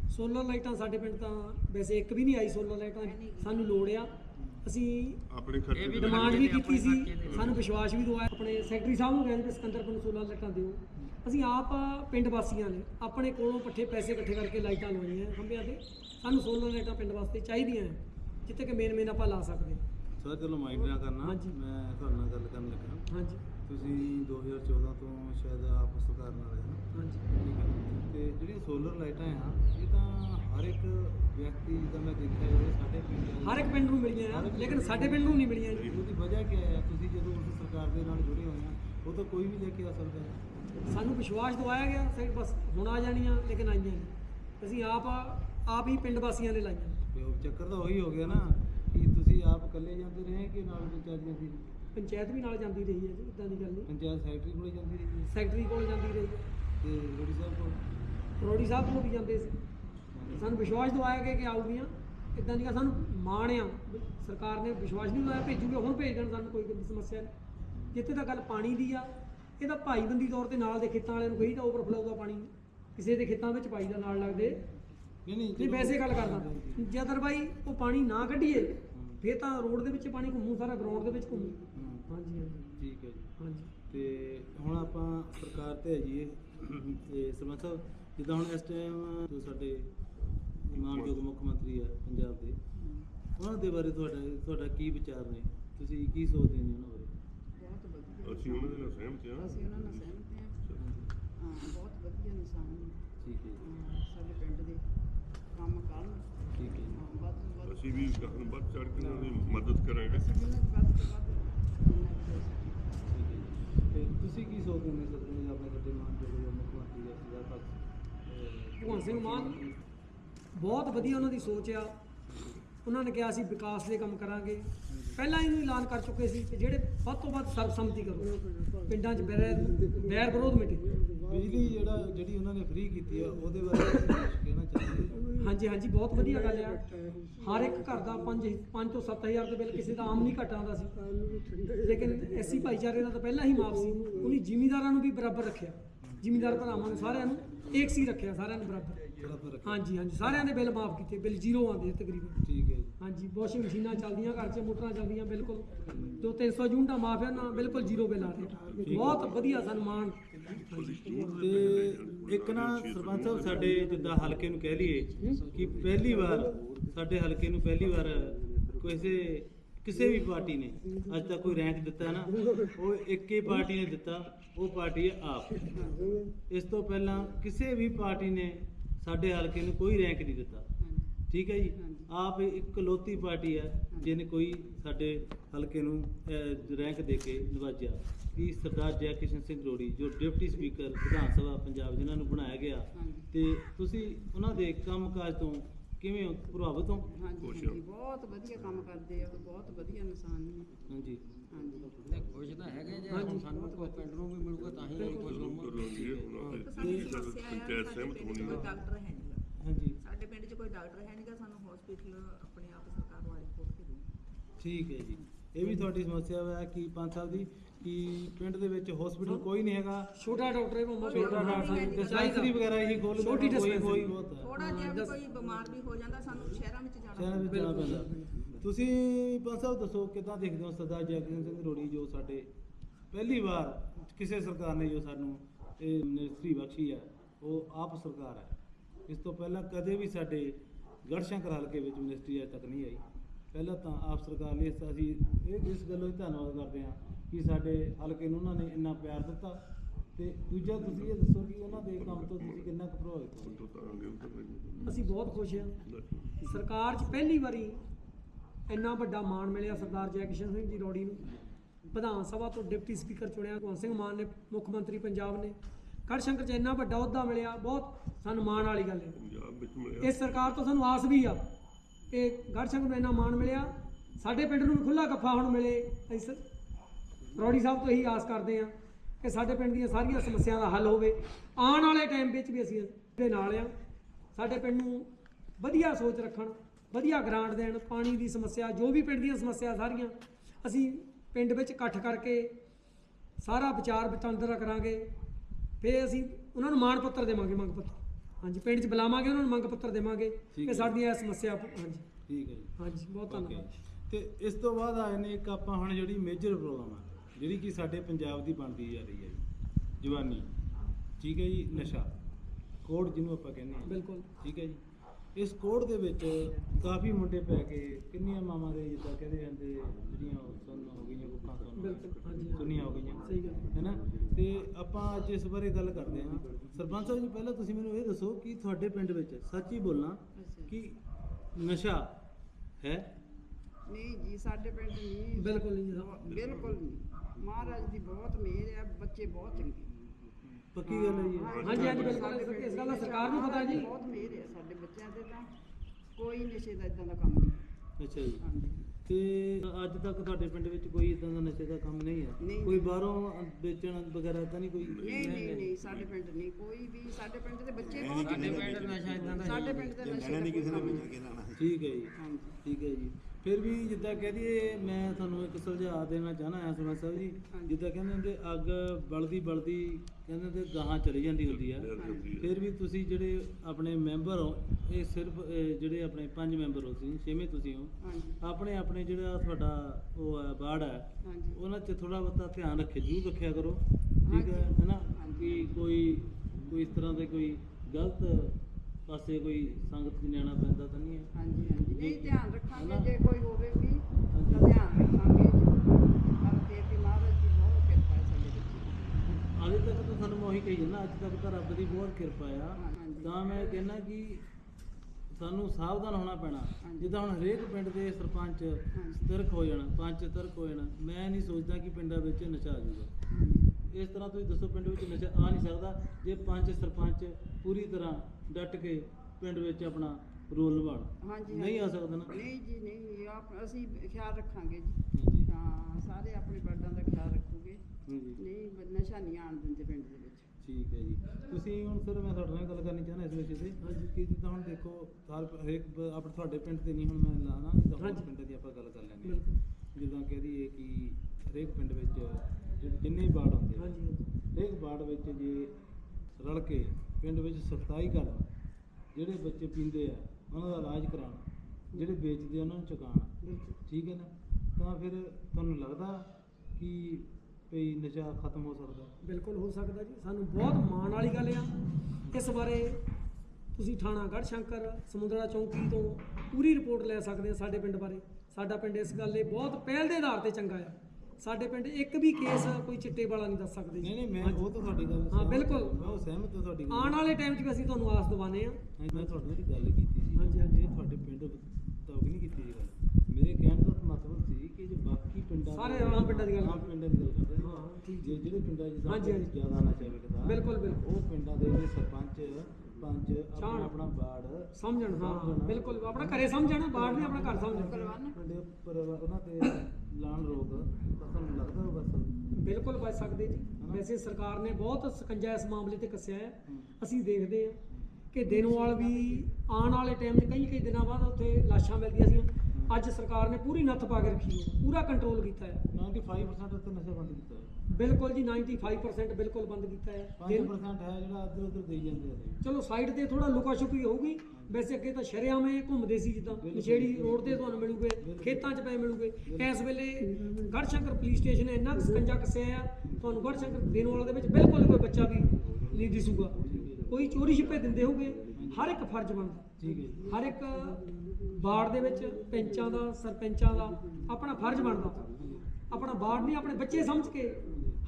ਸੋਲਰ ਲਾਈਟਾਂ ਸਾਡੇ ਪਿੰਡ ਤਾਂ ਵੈਸੇ ਇੱਕ ਵੀ ਨਹੀਂ ਆਈ ਸੋਲਰ ਲਾਈਟਾਂ ਸਾਨੂੰ ਲੋੜ ਆ। ਅਸੀਂ ਆਪਣੇ ਖਰਚੇ ਤੇ ਡਿਮਾਂਡ ਵੀ ਕੀਤੀ ਸੀ ਸਾਨੂੰ ਵਿਸ਼ਵਾਸ ਵੀ ਦਵਾਇਆ। ਆਪਣੇ ਸੈਕਟਰੀ ਸਾਹਿਬ ਨੂੰ ਕਹਿੰਦੇ ਸਿਕੰਦਰਪੁਰ ਨੂੰ ਸੋਲਰ ਲਾਈਟਾਂ ਦਿਓ। ਅਸੀਂ ਆਪ ਪਿੰਡ ਵਾਸੀਆਂ ਨੇ ਆਪਣੇ ਕੋਲੋਂ ਪੱਠੇ ਪੈਸੇ ਇਕੱਠੇ ਕਰਕੇ ਲਾਈਟਾਂ ਲਵਾਈਆਂ ਖੰਭਿਆਂ ਤੇ। ਸਾਨੂੰ ਸੋਲਰ ਲਾਈਟਾਂ ਪਿੰਡ ਵਾਸਤੇ ਚਾਹੀਦੀਆਂ ਜਿੱਥੇ ਕਿ ਮੇਨ ਮੇਨ ਆਪਾਂ ਲਾ ਸਕਦੇ। ਹਾਂ। ਸਰ ਚਲੋ ਮਾਈਂਡ ਨਾ ਕਰਨਾ। ਹਾਂਜੀ। ਮੈਂ ਤੁਹਾਡੇ ਨਾਲ ਗੱਲ ਕਰਨ ਲੱਗਾ। ਹਾਂਜੀ। ਤੁਸੀਂ 2014 ਤੋਂ ਸ਼ਾਇਦ ਆਪ ਸਰਕਾਰ ਨਾਲ ਹੈ। ਨਾ ਹਾਂਜੀ। ਠੀਕ ਹੈ। ਤੇ ਜਿਹੜੀਆਂ ਸੋਲਰ ਲਾਈਟਾਂ ਆ ਇਹ ਤਾਂ ਹਰ ਇੱਕ ਵਿਅਕਤੀ ਜਿੱਦਾਂ ਮੈਂ ਦੇਖਿਆ ਜਿਹੜੇ ਸਾਡੇ ਪਿੰਡ ਹਰ ਇੱਕ ਪਿੰਡ ਨੂੰ ਮਿਲੀਆਂ ਆ ਲੇਕਿਨ ਸਾਡੇ ਪਿੰਡ ਨੂੰ ਨਹੀਂ ਮਿਲੀਆਂ ਜੀ। ਉਹਦੀ ਵਜ੍ਹਾ ਕੀ ਹੈ? ਤੁਸੀਂ ਜਦੋਂ ਉਸ ਸਰਕਾਰ ਦੇ ਨਾਲ ਜੁੜੇ ਹੋਏ ਆ ਉਹ ਤਾਂ ਕੋਈ ਵੀ ਲੈ ਕੇ ਆ ਸਕਦਾ ਹੈ। ਸਾਨੂੰ ਵਿਸ਼ਵਾਸ ਦਵਾਇਆ ਗਿਆ ਸੀ ਬਸ ਹੁਣ ਆ ਜਾਣੀਆਂ ਲੇਕਿਨ ਆਈਆਂ ਨਹੀਂ। ਅਸੀਂ ਆਪ ਆਪ ਹੀ ਪਿੰਡ ਵਾਸੀਆਂ ਨੇ ਲਾਈਆਂ। ਤੇ ਉਹ ਚੱਕਰ ਤਾਂ ਉਹੀ ਹੋ ਗਿਆ ਨਾ। ਤੁਸੀਂ ਆਪ ਇਕੱਲੇ ਜਾਂਦੇ ਰਹੇ ਕਿ ਨਾਲ ਪੰਚਾਇਤ ਜਾਂਦੀ ਰਹੀ ਪੰਚਾਇਤ ਵੀ ਨਾਲ ਜਾਂਦੀ ਰਹੀ ਹੈ ਜੀ ਇਦਾਂ ਦੀ ਗੱਲ ਨਹੀਂ। ਪੰਚਾਇਤ ਸੈਕਟਰੀ ਕੋਲੇ ਜਾਂਦੀ ਰਹੀ ਹੈ? ਸੈਕਟਰੀ ਕੋਲ ਜਾਂਦੀ ਰਹੀ ਤੇ ਰੋਡੀ ਸਾਹਿਬ ਕੋਲ? ਰੋੜੀ ਸਾਹਿਬ ਕੋਲ ਵੀ ਜਾਂਦੇ ਸੀ। ਸਾਨੂੰ ਵਿਸ਼ਵਾਸ ਦਵਾਇਆ ਗਿਆ ਕਿ ਆਊਗੀਆਂ ਇਦਾਂ ਦੀਆਂ ਸਾਨੂੰ ਮਾਣ ਆ। ਸਰਕਾਰ ਨੇ ਵਿਸ਼ਵਾਸ ਨਹੀਂ ਲਾਇਆ ਭੇਜੂਗੇ ਹੁਣ ਭੇਜ ਦੇਣ ਸਾਨੂੰ ਕੋਈ ਗੱਲ ਸਮੱਸਿਆ ਨਹੀਂ। ਜਿੱਥੇ ਤੱਕ ਗੱਲ ਪਾਣੀ ਦੀ ਆ ਇਹਦਾ ਭਾਈਬੰਦੀ ਤੌਰ ਤੇ ਨਾਲ ਦੇ ਖੇਤਾਂ ਵਾਲਿਆਂ ਨੂੰ ਕਹੀਦਾ ਓਵਰਫਲੋ ਦਾ ਪਾਣੀ। ਕਿਸੇ ਦੇ ਖੇਤਾਂ ਵਿੱਚ ਪਾਈ ਦਾ ਨਾਲ ਲੱਗਦੇ। ਨਹੀਂ ਨਹੀਂ ਵੈਸੇ ਗੱਲ ਕਰਦਾ। ਜੇ ਅਦਰਵਾਈ ਉਹ ਪਾਣੀ ਨਾ ਕੱਢੀਏ ਫੇਰ ਤਾਂ ਰੋਡ ਦੇ ਵਿੱਚ ਪਾਣੀ ਘੁੰਮੂ ਸਾਰਾ ਗਰਾਊਂਡ ਦੇ ਵਿੱਚ ਘੁੰਮੂ। ਹਾਂਜੀ ਹਾਂਜੀ। ਠੀਕ ਹੈ ਜੀ। ਹਾਂਜੀ। ਤੇ ਹੁਣ ਆਪਾਂ ਸਰਕਾਰ ਤੇ ਇਹ ਤੇ ਸਰਪੰਚ ਸਾਹਿਬ ਜਿੱਦਾਂ ਹੁਣ ਇਸ ਟਾਈਮ ਜੋ ਸਾਡੇ ਮਾਨਯੋਗ ਮੁੱਖ ਮੰਤਰੀ ਆ ਪੰਜਾਬ ਦੇ ਉਹਨਾਂ ਦੇ ਬਾਰੇ ਤੁਹਾਡਾ ਤੁਹਾਡਾ ਕੀ ਵਿਚਾਰ ਨੇ? ਤੁਸੀਂ ਕੀ ਸੋਚਦੇ ਨੇ ਉਹਨਾਂ ਬਾਰੇ? ਬਹੁਤ ਵਧੀਆ ਅਸੀਂ ਉਹਨਾਂ ਦੇ ਨਾਲ ਸਹਿਮਤ ਹਾਂ। ਅਸੀਂ ਉਹਨਾਂ ਨਾਲ ਸਹਿਮਤ ਹਾਂ। ਹਾਂ ਬਹੁਤ ਵਧੀਆ ਇਨਸਾਨ ਨੇ ਠੀਕ ਹੈ ਜੀ। ਹਾਂ, ਸਾਡੇ ਪਿੰਡ ਦੇ। ਕੰਮ ਕਰਨ। ਠੀਕ ਹੈ ਜੀ ਹਾਂ, ਵੱਧ ਤੋਂ ਵੱਧ। ਅਸੀਂ ਵੀ ਗਾਹਾਂ ਵੱਧ ਚੜ ਕੇ ਉਹਨਾਂ ਦੀ ਮਦਦ ਕਰਾਂਗੇ। ਅਸੀਂ ਜਿੰਨਾ ਕੁ ਵੱਧ ਤੋਂ ਵੱਧ ਜਿੰਨਾ ਕੁ ਹੋ ਸਕੇ ਠੀਕ ਹੈ ਜੀ। ਤੇ ਤੁਸੀਂ ਕੀ ਸੋਚਦੇ ਨੇ ਸਰਪੰਚ ਆਪਣੇ ਸਾਡੇ ਮਾਨਯੋਗ ਮੁੱਖ ਮੰਤਰੀ ਦਾ ਸਰਦਾਰ ਭਗਤ ਭਗਵੰਤ ਸਿੰਘ ਮਾਨ ਬਹੁਤ ਵਧੀਆ ਉਹਨਾਂ ਦੀ ਸੋਚ ਆ। ਉਹਨਾਂ ਨੇ ਕਿਹਾ ਅਸੀਂ ਵਿਕਾਸ ਦੇ ਕੰਮ ਕਰਾਂਗੇ। ਪਹਿਲਾਂ ਇਹਨੂੰ ਐਲਾਨ ਕਰ ਚੁੱਕੇ ਸੀ ਕਿ ਜਿਹੜੇ ਵੱਧ ਤੋਂ ਵੱਧ ਸਰਬਸੰਮਤੀ ਕਰੋ। ਪਿੰਡਾਂ 'ਚ ਬੈਰ ਬੈਰ ਵਿਰੋਧ ਮਿਟੇ। ਬਿਜਲੀ ਜਿਹੜਾ ਜਿਹੜੀ ਉਹਨਾਂ ਨੇ ਫ੍ਰੀ ਕੀਤੀ ਆ, ਉਹਦੇ ਬਾਰੇ ਕੁਝ ਕਹਿਣਾ ਚਾਹੁੰਦੇ ਹੋ? ਹਾਂਜੀ ਹਾਂਜੀ, ਬਹੁਤ ਵਧੀਆ ਗੱਲ ਆ। ਹਰ ਇੱਕ ਘਰ ਦਾ 5 5 ਤੋਂ 7000 ਦੇ ਬਿੱਲ ਕਿਸੇ ਦਾ ਆਮ ਨਹੀਂ ਘਟਾ ਹੁੰਦਾ ਸੀ। ਲੇਕਿਨ ਐਸੀ ਭਾਈਚਾਰੇ ਦਾ ਤਾਂ ਪਹਿਲਾਂ ਹੀ ਮਾਫ ਸੀ। ਉਹਨੇ ਜ਼ਿਮੀਂਦਾਰਾਂ ਨੂੰ ਵੀ ਬਰਾਬਰ ਰੱਖਿਆ। ਜ਼ਿਮੀਂਦਾਰ ਭਰਾਵਾਂ ਨੂੰ ਸਾਰਿਆਂ ਨੂੰ। ਇੱਕ ਸੀ ਰੱਖਿਆ ਸਾਰਿਆਂ ਨੂੰ ਬਰਾਬਰ। ਬਰਾਬਰ ਰੱਖਿਆ। ਹਾਂਜੀ ਹਾਂਜੀ ਸਾਰਿਆਂ ਦੇ ਬਿੱਲ ਮਾਫ ਕੀਤੇ ਬਿੱਲ ਜ਼ੀਰੋ ਆਉਂਦੇ ਆ ਤਕਰੀਬਨ। ਠੀਕ ਹੈ ਜੀ। ਹਾਂਜੀ ਵਾਸ਼ਿੰਗ ਮਸ਼ੀਨਾਂ ਚੱਲਦੀਆਂ ਘਰ 'ਚ ਮੋਟਰਾਂ ਚੱਲਦੀਆਂ ਬਿਲਕੁਲ। ਜੋ 300 ਯੂਨਿਟਾਂ ਮਾਫ ਹੈ ਨਾ ਬਿਲਕੁਲ ਜ਼ੀਰੋ ਬਿੱਲ ਆ ਰਿਹਾ ਬਹੁਤ ਵਧੀਆ ਸਨਮਾਨ। ਤੇ ਇੱਕ ਨਾ ਸਰਪੰਚ ਸਾਹਿਬ ਸਾਡੇ ਜਿੱਦਾਂ ਹਲਕੇ ਨੂੰ ਕਹਿ ਲਈਏ ਕਿ ਪਹਿਲੀ ਵਾਰ ਸਾਡੇ ਹਲਕੇ ਨੂੰ ਪਹਿਲੀ ਵਾਰ ਕਿਸੇ ਕਿਸੇ ਵੀ ਪਾਰਟੀ ਨੇ, ਅੱਜ ਤੱਕ ਕੋਈ ਰੈਂਕ ਦਿੱਤਾ ਨਾ, ਉਹ ਇੱਕ ਹੀ ਪਾਰਟੀ ਨੇ ਦਿੱਤਾ, ਉਹ ਪਾਰਟੀ ਹੈ ਆਪ। ਇਸ ਤੋਂ ਪਹਿਲਾਂ ਕਿਸੇ ਵੀ ਪਾਰਟੀ ਨੇ ਸਾਡੇ ਹਲਕੇ ਨੂੰ ਕੋਈ ਰੈਂਕ ਨਹੀਂ ਦਿੱਤਾ। ਠੀਕ ਹੈ ਜੀ? ਆਪ ਇੱਕ ਪਾਰਟੀ ਹੈ, ਜਿਹਨੇ ਕੋਈ ਸਾਡੇ ਹਲਕੇ ਨੂੰ ਰੈਂਕ ਦੇ ਕੇ ਨਿਵਾਜਿਆ। ਕਿ ਸਰਦਾਰ ਜੈ ਕਿਸ਼ਨ ਸਿੰਘ ਰੋੜੀ, ਜੋ ਡਿਪਟੀ ਸਪੀਕਰ ਵਿਧਾਨ ਸਭਾ ਪੰਜਾਬ, ਜਿਨ੍ਹਾਂ ਨੂੰ ਬਣਾਇਆ ਗਿਆ ਹਾਂਜੀ। ਤੇ ਤੁਸੀਂ ਉਹਨਾਂ ਦੇ ਕੰਮਕਾਜ ਤੋਂ ਕਿਵੇਂ ਹੋ? ਪ੍ਰਭਾਵਿਤ ਹੋ? ਹਾਂਜੀ ਖੁਸ਼ ਹਾਂਜੀ ਬਹੁਤ ਵਧੀਆ ਕੰਮ ਕਰਦੇ ਆ ਉਹ ਬਹੁਤ ਵਧੀਆ ਇਨਸਾਨ ਨੇ। ਹਾਂਜੀ। ਹਾਂਜੀ। ਤੇ ਖੁਸ਼ ਤਾਂ ਹੈਗੇ ਜੇ ਹੁਣ ਸਾਨੂੰ ਕੋਈ ਪਿੰਡ ਨੂੰ ਵੀ ਮਿਲੂਗਾ ਤਾਂ ਹੀ ਅਸੀਂ ਖੁਸ਼ ਹੋਵਾਂਗੇ। ਸਾਡੀ ਸਮੱਸਿਆ ਆ ਪੰਚਾਇਤ ਸਾਡੇ ਸਹਿਮਤ ਪਿੰਡ 'ਚ ਹੋਣੀ ਕੋਈ ਹੈ ਡਾਕਟਰ ਹੈ ਨਹੀਂਗਾ ਹਾਂਜੀ। ਸਾਡੇ ਪਿੰਡ 'ਚ ਕੋਈ ਡਾਕਟਰ ਹੈ ਨਹੀਂਗਾ ਸਾਨੂੰ ਹਸਪੀਟਲ ਆਪਣੇ ਆਪ ਸਰਕਾਰ ਵਾਲੇ ਖੋਲ ਕੇ ਦਿਓ ਠੀਕ ਹੈ ਜੀ। ਇਹ ਵੀ ਤੁਹਾਡੀ ਸਮੱਸਿਆ ਹੈ ਕਿ ਪੰਜ ਸਾਹਿਬ ਦੀ ਕਿ ਪਿੰਡ ਦੇ ਵਿੱਚ ਹਸਪੀਟਲ ਕੋਈ ਨਹੀਂ ਹੈਗਾ। ਛੋਟਾ ਡਾਕਟਰ ਹੈ ਭਾਵੇਂ ਛੋਟਾ ਡਾਕਟਰ ਡਿਸਪੈਂਸਰੀ ਵਗੈਰਾ ਹੀ ਖੋਲ ਛੋਟੀ। ਕੋਈ ਬਹੁਤ ਹੈ। ਥੋੜਾ ਜਿਹਾ ਵੀ ਕੋਈ ਬਿਮਾਰ ਵੀ ਹੋ ਜਾਂਦਾ ਸਾਨੂੰ ਸ਼ਹਿਰਾਂ ਵਿੱਚ ਜਾਣਾ ਸ਼ਹਿਰਾਂ ਵਿੱਚ ਜਾਣਾ ਪੈਂਦਾ। ਤੁਸੀਂ ਪੰਜ ਸਾਹਿਬ ਦੱਸੋ ਕਿੱਦਾਂ ਦੇਖਦੇ ਹੋ ਸਰਦਾਰ ਜੈਕਿੰਦ ਸਿੰਘ ਰੋੜੀ ਜੋ ਸਾਡੇ ਪਹਿਲੀ ਵਾਰ ਕਿਸੇ ਸਰਕਾਰ ਨੇ ਜੋ ਸਾਨੂੰ ਇਹ ਮਿਨਿਸਟਰੀ ਬਖਸ਼ੀ ਹੈ ਉਹ ਆਪ ਸਰਕਾਰ ਹੈ। ਇਸ ਤੋਂ ਪਹਿਲਾਂ ਕਦੇ ਵੀ ਸਾਡੇ ਗੜਸ਼ੰਕਰ ਹਲਕੇ ਵਿੱਚ ਮਿਨਿਸਟਰੀ ਅਜੇ ਤੱਕ ਨਹੀਂ ਆਈ। ਪਹਿਲਾਂ ਤਾਂ ਆਪ ਸਰਕਾਰ ਲਈ ਅਸੀਂ ਇਹ ਇਸ ਗੱਲੋਂ ਹੀ ਧੰਨਵਾਦ ਕਰਦੇ ਹਾਂ। ਕਿ ਸਾਡੇ ਹਲਕੇ ਨੂੰ ਉਹਨਾਂ ਨੇ ਇੰਨਾ ਪਿਆਰ ਦਿੱਤਾ। ਤੇ ਦੂਜਾ ਤੁਸੀਂ ਇਹ ਦੱਸੋ ਕਿ ਉਹਨਾਂ ਦੇ ਕੰਮ ਤੋਂ ਤੁਸੀਂ ਕਿੰਨਾ ਕੁ ਪ੍ਰਭਾਵਿਤ ਹੋ ਅਸੀਂ ਬਹੁਤ ਖੁਸ਼ ਹਾਂ। ਸਰਕਾਰ 'ਚ ਪਹਿਲੀ ਵਾਰੀ ਇੰਨਾ ਵੱਡਾ ਮਾਣ ਮਿਲਿਆ ਸਰਦਾਰ ਜੈ ਕਿਸ਼ਨ ਸਿੰਘ ਜੀ ਰੋੜੀ ਨੂੰ। ਵਿਧਾਨ ਸਭਾ ਤੋਂ ਡਿਪਟੀ ਸਪੀਕਰ ਚੁਣਿਆ ਭਗਵੰਤ ਸਿੰਘ ਮਾਨ ਨੇ ਮੁੱਖ ਮੰਤਰੀ ਪੰਜਾਬ ਨੇ। ਗੜਸ਼ੰਕਰ 'ਚ ਇੰਨਾ ਵੱਡਾ ਅਹੁਦਾ ਮਿਲਿਆ ਬਹੁਤ ਸਾਨੂੰ ਮਾਣ ਵਾਲੀ ਗੱਲ ਹੈ। ਇਸ ਸਰਕਾਰ ਤੋਂ ਸਾਨੂੰ ਆਸ ਵੀ ਆ ਕਿ ਗੜਸ਼ੰਕਰ ਨੂੰ ਇੰਨਾ ਮਾਣ ਮਿਲਿਆ। ਸਾਡੇ ਪਿੰਡ ਨੂੰ ਵੀ ਖੁੱਲਾ ਗੱਫਾ ਹੁਣ ਮਿਲੇ। ਅਸੀਂ ਰੌੜੀ ਸਾਹਿਬ ਤੋਂ ਇਹੀ ਆਸ ਕਰਦੇ ਆ ਕਿ ਸਾਡੇ ਪਿੰਡ ਦੀਆਂ ਸਾਰੀਆਂ ਸਮੱਸਿਆਵਾਂ ਦਾ ਹੱਲ ਹੋਵੇ। ਆਉਣ ਵਾਲੇ ਟਾਈਮ ਵਿੱਚ ਵੀ ਅਸੀਂ ਦੇ ਨਾਲ ਆ ਸਾਡੇ ਪਿੰਡ ਨੂੰ ਵਧੀਆ ਸੋਚ ਰੱਖਣ ਵਧੀਆ ਗ੍ਰਾਂਟ ਦੇਣ ਪਾਣੀ ਦੀ ਸਮੱਸਿਆ ਜੋ ਵੀ ਪਿੰਡ ਦੀਆਂ ਸਮੱਸਿਆ ਸਾਰੀਆਂ ਅਸੀਂ ਪਿੰਡ ਵਿੱਚ ਇਕੱਠ ਕਰਕੇ ਸਾਰਾ ਵਿਚਾਰ ਵਟਾਂਦਰਾ ਕਰਾਂਗੇ। ਫੇ ਅਸੀਂ ਉਹਨਾਂ ਨੂੰ ਮਾਣ ਪੱਤਰ ਦੇਵਾਂਗੇ ਮੰਗ ਪੱਤਰ। ਹਾਂਜੀ ਪਿੰਡ 'ਚ ਬੁਲਾਵਾਂਗੇ ਉਹਨਾਂ ਨੂੰ ਮੰਗ ਪੱਤਰ ਦੇਵਾਂਗੇ ਕਿ ਹੈ। ਸਾਡੀਆਂ ਇਹ ਸਮੱਸਿਆ ਹਾਂਜੀ। ਠੀਕ ਹੈ ਜੀ। ਹਾਂਜੀ ਬਹੁਤ ਧੰਨਵਾਦ। ਤੇ ਇਸ ਤੋਂ ਬਾਅਦ ਆਏ ਨੇ ਇੱਕ ਆਪਾਂ ਹੁਣ ਜਿਹੜੀ ਮੇਜਰ ਪ੍ਰੋਬਲਮ ਆ। ਜਿਹੜੀ ਕਿ ਸਾਡੇ ਪੰਜਾਬ ਦੀ ਬਣਦੀ ਜਾ ਰਹੀ ਹੈ ਜੀ ਜਵਾਨੀ। ਠੀਕ ਹੈ ਜੀ ਨਸ਼ਾ। ਕੋਡ ਜਿਹਨੂੰ ਆਪਾਂ ਕਹਿੰਦੇ ਹਾਂ। ਬਿਲਕੁਲ। ਠੀਕ ਹੈ ਜੀ। ਇਸ ਕੋਡ ਦੇ ਵਿੱਚ ਕਾਫੀ ਮੁੰਡੇ ਪੈ ਕੇ ਕਿੰਨੀਆਂ ਮਾਵਾਂ ਦੇ ਜਿੱਦਾਂ ਕਹਿੰਦੇ ਜਾਂਦੇ ਜਿਹੜੀਆਂ ਸੁੰਨ ਹੋ ਗਈਆਂ ਬਿਲਕੁਲ, ਹਾਂਜੀ। ਸੁੰਨੀਆਂ ਹੋ ਗਈਆਂ। ਸਹੀ ਗੱਲ। ਹੈਨਾ ਤੇ ਆਪਾਂ ਅੱਜ ਇਸ ਬਾਰੇ ਗੱਲ ਕਰਦੇ ਹਾਂ। ਸਰਪੰਚ ਸਾਹਿਬ ਜੀ ਪਹਿਲਾਂ ਤੁਸੀਂ ਮੈਨੂੰ ਇਹ ਦੱਸੋ ਕਿ ਤੁਹਾਡੇ ਪਿੰਡ ਵਿੱਚ ਸੱਚ ਹੀ ਬੋਲਣਾ ਅੱਛਾ। ਕਿ ਨਸ਼ਾ ਹੈ? ਨਹੀਂ ਜੀ ਸਾਡੇ ਪਿੰਡ ਨਹੀਂ। ਬਿਲਕੁਲ ਨਹੀਂ। ਬਿਲਕੁਲ ਨਹੀਂ। ਮਹਾਰਾਜ ਦੀ ਬਹੁਤ ਮਿਹਰ ਹੈ ਬੱਚੇ ਬਹੁਤ ਚੰਗੇ। ਪੱਕੀ ਗੱਲ ਹੈ ਜੀ? ਹਾਂਜੀ, ਹਾਂਜੀ, ਬਿਲਕੁਲ। ਇਸ ਗੱਲ ਦਾ ਸਰਕਾਰ ਨੂੰ ਪਤਾ ਜੀ। ਬਹੁਤ ਮਿਹਰ ਹੈ ਸਾਡੇ ਬੱਚਿਆਂ ਤੇ ਤਾਂ। ਕੋਈ ਨਸ਼ੇ ਦਾ ਇਦਾਂ ਦਾ ਕੰਮ ਨਹੀਂ। ਅੱਛਾ ਜੀ। ਹਾਂਜੀ। ਤੇ ਅੱਜ ਤੱਕ ਤੁਹਾਡੇ ਪਿੰਡ ਵਿੱਚ ਕੋਈ ਇਦਾਂ ਦਾ ਨਸ਼ੇ ਦਾ ਕੰਮ ਨਹੀਂ ਹੈ। ਕੋਈ ਬਾਹਰੋਂ ਵੇਚਣ ਵਗੈਰਾ ਤਾਂ ਨਹੀਂ ਕੋਈ? ਨਹੀਂ ਨਹੀਂ ਨਹੀਂ ਸਾਡੇ ਪਿੰਡ ਨਹੀਂ। ਕੋਈ ਵੀ ਸਾਡੇ ਪਿੰਡ ਦੇ ਬੱਚੇ ਬਹੁਤ ਸਾਡੇ ਪਿੰਡ ਨਸ਼ਾ ਇਦਾਂ ਦਾ ਸਾਡੇ ਪਿੰਡ ਦੇ ਨਸ਼ੇ ਨਹੀਂ ਕਿਸੇ ਨੇ ਵੇਚ ਕੇ ਲਾਣਾ ਠੀਕ ਹੈ ਜੀ। ਹਾਂਜੀ। ਠੀਕ ਹੈ ਜੀ। ਫਿਰ ਵੀ ਜਿੱਦਾਂ ਕਹਿ ਦਈਏ ਮੈਂ ਤੁਹਾਨੂੰ ਇੱਕ ਸੁਝਾਅ ਦੇਣਾ ਚਾਹਨਾ ਆ ਸੁਣਾ ਸਾਹਿਬ ਜੀ। ਜਿੱਦਾਂ ਕਹਿੰਦੇ ਹੁੰਦੇ ਅੱਗ ਬਲਦੀ ਬਲਦੀ ਕਹਿੰਦੇ ਤੇ ਗਾਹਾਂ ਚਲੀ ਜਾਂਦੀ ਹੁੰਦੀ ਆ। ਫਿਰ ਵੀ ਤੁਸੀਂ ਜਿਹੜੇ ਆਪਣੇ ਮੈਂਬਰ ਹੋ ਇਹ ਸਿਰਫ ਜਿਹੜੇ ਆਪਣੇ ਪੰਜ ਮੈਂਬਰ ਹੋ ਤੁਸੀਂ ਛੇਵੇਂ ਤੁਸੀਂ ਹੋ ਆਪਣੇ ਆਪਣੇ ਜਿਹੜਾ ਤੁਹਾਡਾ ਉਹ ਹੈ ਬਾੜ ਹੈ ਉਹਨਾਂ 'ਚ ਥੋੜਾ ਬਹੁਤਾ ਧਿਆਨ ਰੱਖੇ ਜ਼ਰੂਰ ਰੱਖਿਆ ਕਰੋ। ਠੀਕ ਹੈ। ਹੈਨਾ। ਕਿ ਕੋਈ ਕੋਈ ਇਸ ਤਰ੍ਹਾਂ ਦੇ ਕੋਈ ਗਲਤ ਪਾਸੇ ਕੋਈ ਸੰਗਤ 'ਚ ਨਿਆਣਾ ਪੈਂਦਾ ਤਾਂ ਨਹੀਂ ਹੈ। ਹਾਂਜੀ ਹਾਂਜੀ। ਨਹੀਂ ਧਿਆਨ ਰੱਖਾਂਗੇ? ਜੇ ਕੋਈ ਹੋਵੇ ਵੀ ਤਾਂ ਧਿਆਨ ਰੱਖਾਂਗੇ। ਫਿਰ ਵੀ ਮਹਾਰਾਜ ਦੀ ਬਹੁਤ ਕਿਰਪਾ ਹੈ ਸਾਡੇ ਵਿੱਚ। ਹਾਲੇ ਤੱਕ ਤਾਂ ਸਾਨੂੰ ਉਹੀ ਕਹੀ ਜਾਂਦਾ ਅੱਜ ਤੱਕ ਤਾਂ ਰੱਬ ਦੀ ਬਹੁਤ ਕਿਰਪਾ ਆ। ਤਾਂ ਮੈਂ ਕਹਿੰਦਾ ਕਿ ਸਾਨੂੰ ਸਾਵਧਾਨ ਹੋਣਾ ਪੈਣਾ। ਜਿੱਦਾਂ ਹੁਣ ਹਰੇਕ ਪਿੰਡ ਦੇ ਸਰਪੰਚ ਹਾਂਜੀ। ਤਰਕ ਹੋ ਜਾਣਾ ਪੰਚ ਤਰਕ ਹੋ ਜਾਣਾ ਮੈਂ ਨਹੀਂ ਸੋਚਦਾ ਕਿ ਪਿੰਡਾਂ ਵਿੱਚ ਨਸ਼ਾ ਆ ਜਾਊਗਾ। ਇਸ ਤਰ੍ਹਾਂ ਤੁਸੀਂ ਦੱਸੋ ਪਿੰਡ ਵਿੱਚ ਨਸ਼ਾ ਆ ਨਹੀਂ ਸਕਦਾ ਜੇ ਪੰਚ ਸਰਪੰਚ ਪੂਰੀ ਤਰ੍ਹਾਂ ਡਟ ਕੇ ਪਿੰਡ ਵਿੱਚ ਆਪਣਾ ਰੋਲ ਨਿਭਾਉਣ। ਨਹੀਂ ਆ। ਸਕਦਾ ਨਾ? ਨਹੀਂ ਜੀ ਨਹੀਂ ਆਪ ਅਸੀਂ ਖਿਆਲ ਰੱਖਾਂਗੇ ਜੀ। ਹਾਂ ਸਾਰੇ ਆਪਣੇ ਬਰਡਾਂ ਦਾ ਖਿਆਲ ਰੱਖੋਗੇ। ਨਹੀਂ ਨਸ਼ਾ ਨਹੀਂ ਆਣ ਦਿੰਦੇ ਪਿੰਡ ਦੇ ਵਿੱਚ। ਠੀਕ ਹੈ ਜੀ। ਤੁਸੀਂ ਹੁਣ ਸਰ ਮੈਂ ਤੁਹਾਡੇ ਨਾਲ ਗੱਲ ਕਰਨੀ ਚਾਹੁੰਦਾ ਇਸ ਵਿਸ਼ੇ ਤੇ ਕਿ ਜਿੱਦਾਂ ਹੁਣ ਦੇਖੋ ਹਰ ਹਰੇਕ ਬ- ਆਪਣੇ ਤੁਹਾਡੇ ਪਿੰਡ ਤੇ ਨਹੀਂ ਹੁਣ ਮੈਂ ਲਾਣਾ ਜਿੱਦਾਂ ਹੋਰ ਹਾਂਜੀ। ਪਿੰਡਾਂ ਦੀ ਆਪਾਂ ਗੱਲ ਕਰ ਲੈਂਦੇ ਹਾਂ। ਜਿੱਦਾਂ ਕਹਿ ਦਈਏ ਕਿ ਹਰੇਕ ਪਿੰਡ ਵਿੱਚ ਜਿ- ਜਿੰਨੇ ਬਾੜ ਹੁੰਦੇ ਆ, ਹਾਂਜੀ। ਹਰੇਕ ਬਾੜ ਵਿੱਚ ਜੇ ਰਲ ਕੇ ਪਿੰਡ ਵਿੱਚ ਸਖਤਾਈ ਕਰਨ ਜਿਹੜੇ ਬੱਚੇ ਪੀਂਦੇ ਆ ਉਹਨਾਂ ਦਾ ਇਲਾਜ ਕਰਾਉਣ ਜਿਹੜੇ ਵੇਚਦੇ ਆ ਉਹਨਾਂ ਨੂੰ ਚੁਕਾਉਣ। ਠੀਕ ਹੈ ਨਾ? ਤਾਂ ਫਿਰ ਤੁਹਾਨੂੰ ਲੱਗਦਾ ਕਿ ਭਈ ਨਸ਼ਾ ਖਤਮ ਹੋ ਸਕਦਾ। ਬਿਲਕੁਲ ਹੋ ਸਕਦਾ ਜੀ। ਸਾਨੂੰ ਬਹੁਤ ਮਾਣ ਵਾਲੀ ਗੱਲ ਆ। ਇਸ ਬਾਰੇ ਤੁਸੀਂ ਥਾਣਾ ਗੜ੍ਹ ਸ਼ੰਕਰ ਸਮੁੰਦਰਾ ਚੌਂਕੀ ਤੋਂ ਪੂਰੀ ਰਿਪੋਰਟ ਲੈ ਸਕਦੇ ਆ ਸਾਡੇ ਪਿੰਡ ਬਾਰੇ। ਸਾਡਾ ਪਿੰਡ ਇਸ ਗੱਲ ਲਈ ਬਹੁਤ ਪਹਿਲ ਦੇ ਆਧਾਰ ਤੇ ਚੰਗਾ ਆ। ਸਾਡੇ ਪਿੰਡ ਇੱਕ ਵੀ ਕੇਸ ਕੋਈ ਚਿੱਟੇ ਵਾਲਾ ਨਹੀਂ ਦੱਸ ਸਕਦੇ ਨਹੀਂ ਜੀ। ਨਹੀਂ ਮੈਂ ਉਹ ਤਾਂ ਤੁਹਾਡੀ ਗੱਲ ਹਾਂ, ਬਿਲਕੁਲ। ਮੈਂ ਉਹ ਸਹਿਮਤ ਹਾਂ ਤੁਹਾਡੀ ਗੱਲ ਆਉਣ ਵਾਲੇ ਟਾਈਮ 'ਚ ਵੀ ਅਸੀਂ ਤੁਹਾਨੂੰ ਆਸ ਦਿਵਾਨੇ ਆ। ਮੈਂ ਤੁਹਾਡੇ ਨਾਲ ਹੀ ਗੱਲ ਕੀਤੀ ਸੀ। ਹਾਂਜੀ, ਹਾਂਜੀ। ਇਹ ਤੁਹਾਡੇ ਪਿੰਡ ਤੱਕ ਨਹੀਂ ਕੀਤੀ ਇਹ ਗੱਲ ਮੇਰੇ ਕਹਿਣ ਦਾ ਮਤਲਬ ਸੀ ਕਿ ਜੇ ਬਾਕੀ ਪਿੰਡਾਂ ਸਾਰੇ ਆਮ ਪਿੰਡਾਂ ਦੀ ਗੱਲ ਆਮ ਪਿੰਡਾਂ ਦੀ ਗੱਲ ਕਰਦੇ ਹਾਂ, ਠੀਕ। ਜੇ ਜਿਹੜੇ ਪਿੰਡਾਂ ਜਿੱਦਾਂ ਹਾਂਜੀ, ਹਾਂਜੀ। ਜ਼ਿਆਦਾ ਨਸ਼ਾ ਵਿਕਦਾ ਬਿਲਕੁਲ, ਬਿਲਕੁਲ। ਉਹ ਪਿੰਡਾਂ ਦੇ ਜਿਹੜੇ ਸਰਪੰਚ ਪੰਚ ਆਪਣਾ ਚਾਹੁਣ। ਆਪਣਾ ਬਾੜ ਸਮਝਣ ਹਾਂ ਸਮਝਣ। ਬਿਲਕੁਲ। ਆਪਣਾ ਘਰੇ ਸਮਝਣ ਬਾਹਰ ਨਹੀਂ ਆਪਣਾ ਘਰ ਸਮਝਣ। ਤੁਹਾਡੇ ਉੱਪਰ ਉਹਨਾਂ ਤੇ ਲਾਣ ਰੋਗ ਤਾਂ ਤੁਹਾਨੂੰ ਲੱਗਦਾ ਉਹ ਬਸ? ਬਿਲਕੁਲ ਬਚ ਸਕਦੇ ਜੀ। ਵੈਸੇ ਸਰਕਾਰ ਨੇ ਬਹੁਤ ਸਕੰਜਾ ਇਸ ਮਾਮਲੇ ਤੇ ਕੱਸਿਆ ਹੈ। ਅਸੀਂ ਦੇਖਦੇ ਹਾਂ ਕਿ ਦਿਨਵਾਲ ਵੀ ਆਉਣ ਵਾਲੇ ਟਾਈਮ 'ਚ ਕਈ ਕਈ ਦਿਨਾਂ ਬਾਅਦ ਉੱਥੇ ਲਾਸ਼ਾਂ ਮਿਲਦੀਆਂ ਸੀ। ਅੱਜ ਸਰਕਾਰ ਨੇ ਪੂਰੀ ਨੱਥ ਪਾ ਕੇ ਰੱਖੀ ਹੈ ਪੂਰਾ ਕੰਟਰੋਲ ਕੀਤਾ ਹੈ। 95% ਉੱਤੇ ਨਸ਼ਾ ਬੰਦ ਕੀਤਾ ਹੈ ਬਿਲਕੁਲ ਜੀ 95% ਬਿਲਕੁਲ ਬੰਦ ਕੀਤਾ ਹੈ। ਦਿਨ- 5% ਹੈ ਜਿਹੜਾ ਇੱਧਰ ਉੱਧਰ ਦੇਈ ਜਾਂਦੇ ਆ। ਚਲੋ ਸਾਈਡ ਤੇ ਥੋੜਾ ਲੁਕਾ ਛੁਪੀ ਹੋਊਗੀ ਵੈਸੇ ਅੱਗੇ ਤਾਂ ਸ਼ਰਿਆਮ ਇਹ ਘੁੰਮਦੇ ਸੀ ਜਿੱਦਾਂ ਨਸ਼ੇੜੀ ਰੋਡ ਤੇ ਤੁਹਾਨੂੰ ਮਿਲੂਗੇ ਖੇਤਾਂ 'ਚ ਪਏ ਮਿਲੂਗੇ। ਇਸ ਵੇਲੇ ਗੜਸ਼ੰਕਰ ਪੁਲਿਸ ਸਟੇਸ਼ਨ ਨੇ ਇੰਨਾ ਸਕੰਜਾ ਕੱਸਿਆ ਆ। ਤੁਹਾਨੂੰ ਗੜਸ਼ੰਕਰ ਦੇਣ ਵਾਲੇ ਦੇ ਵਿੱਚ ਬਿਲਕੁਲ ਕੋਈ ਬੱਚਾ ਵੀ ਨਹੀਂ ਦਿਸੂਗਾ। ਕੋਈ ਚੋਰੀ ਛਿਪੇ ਦਿੰਦੇ ਹੋਗੇ ਹਰ ਇੱਕ ਫਰਜ਼ ਬਣਦਾ। ਠੀਕ ਹੈ ਹਰ ਇੱਕ ਵਾਰਡ ਦੇ ਵਿੱਚ ਪੈਂਚਾਂ ਦਾ ਸਰਪੰਚਾਂ ਦਾ ਆਪਣਾ ਫਰਜ਼ ਬਣਦਾ। ਆਪਣਾ ਵਾਰਡ ਨਹੀਂ ਆਪਣੇ ਬੱਚੇ ਸਮਝ ਕੇ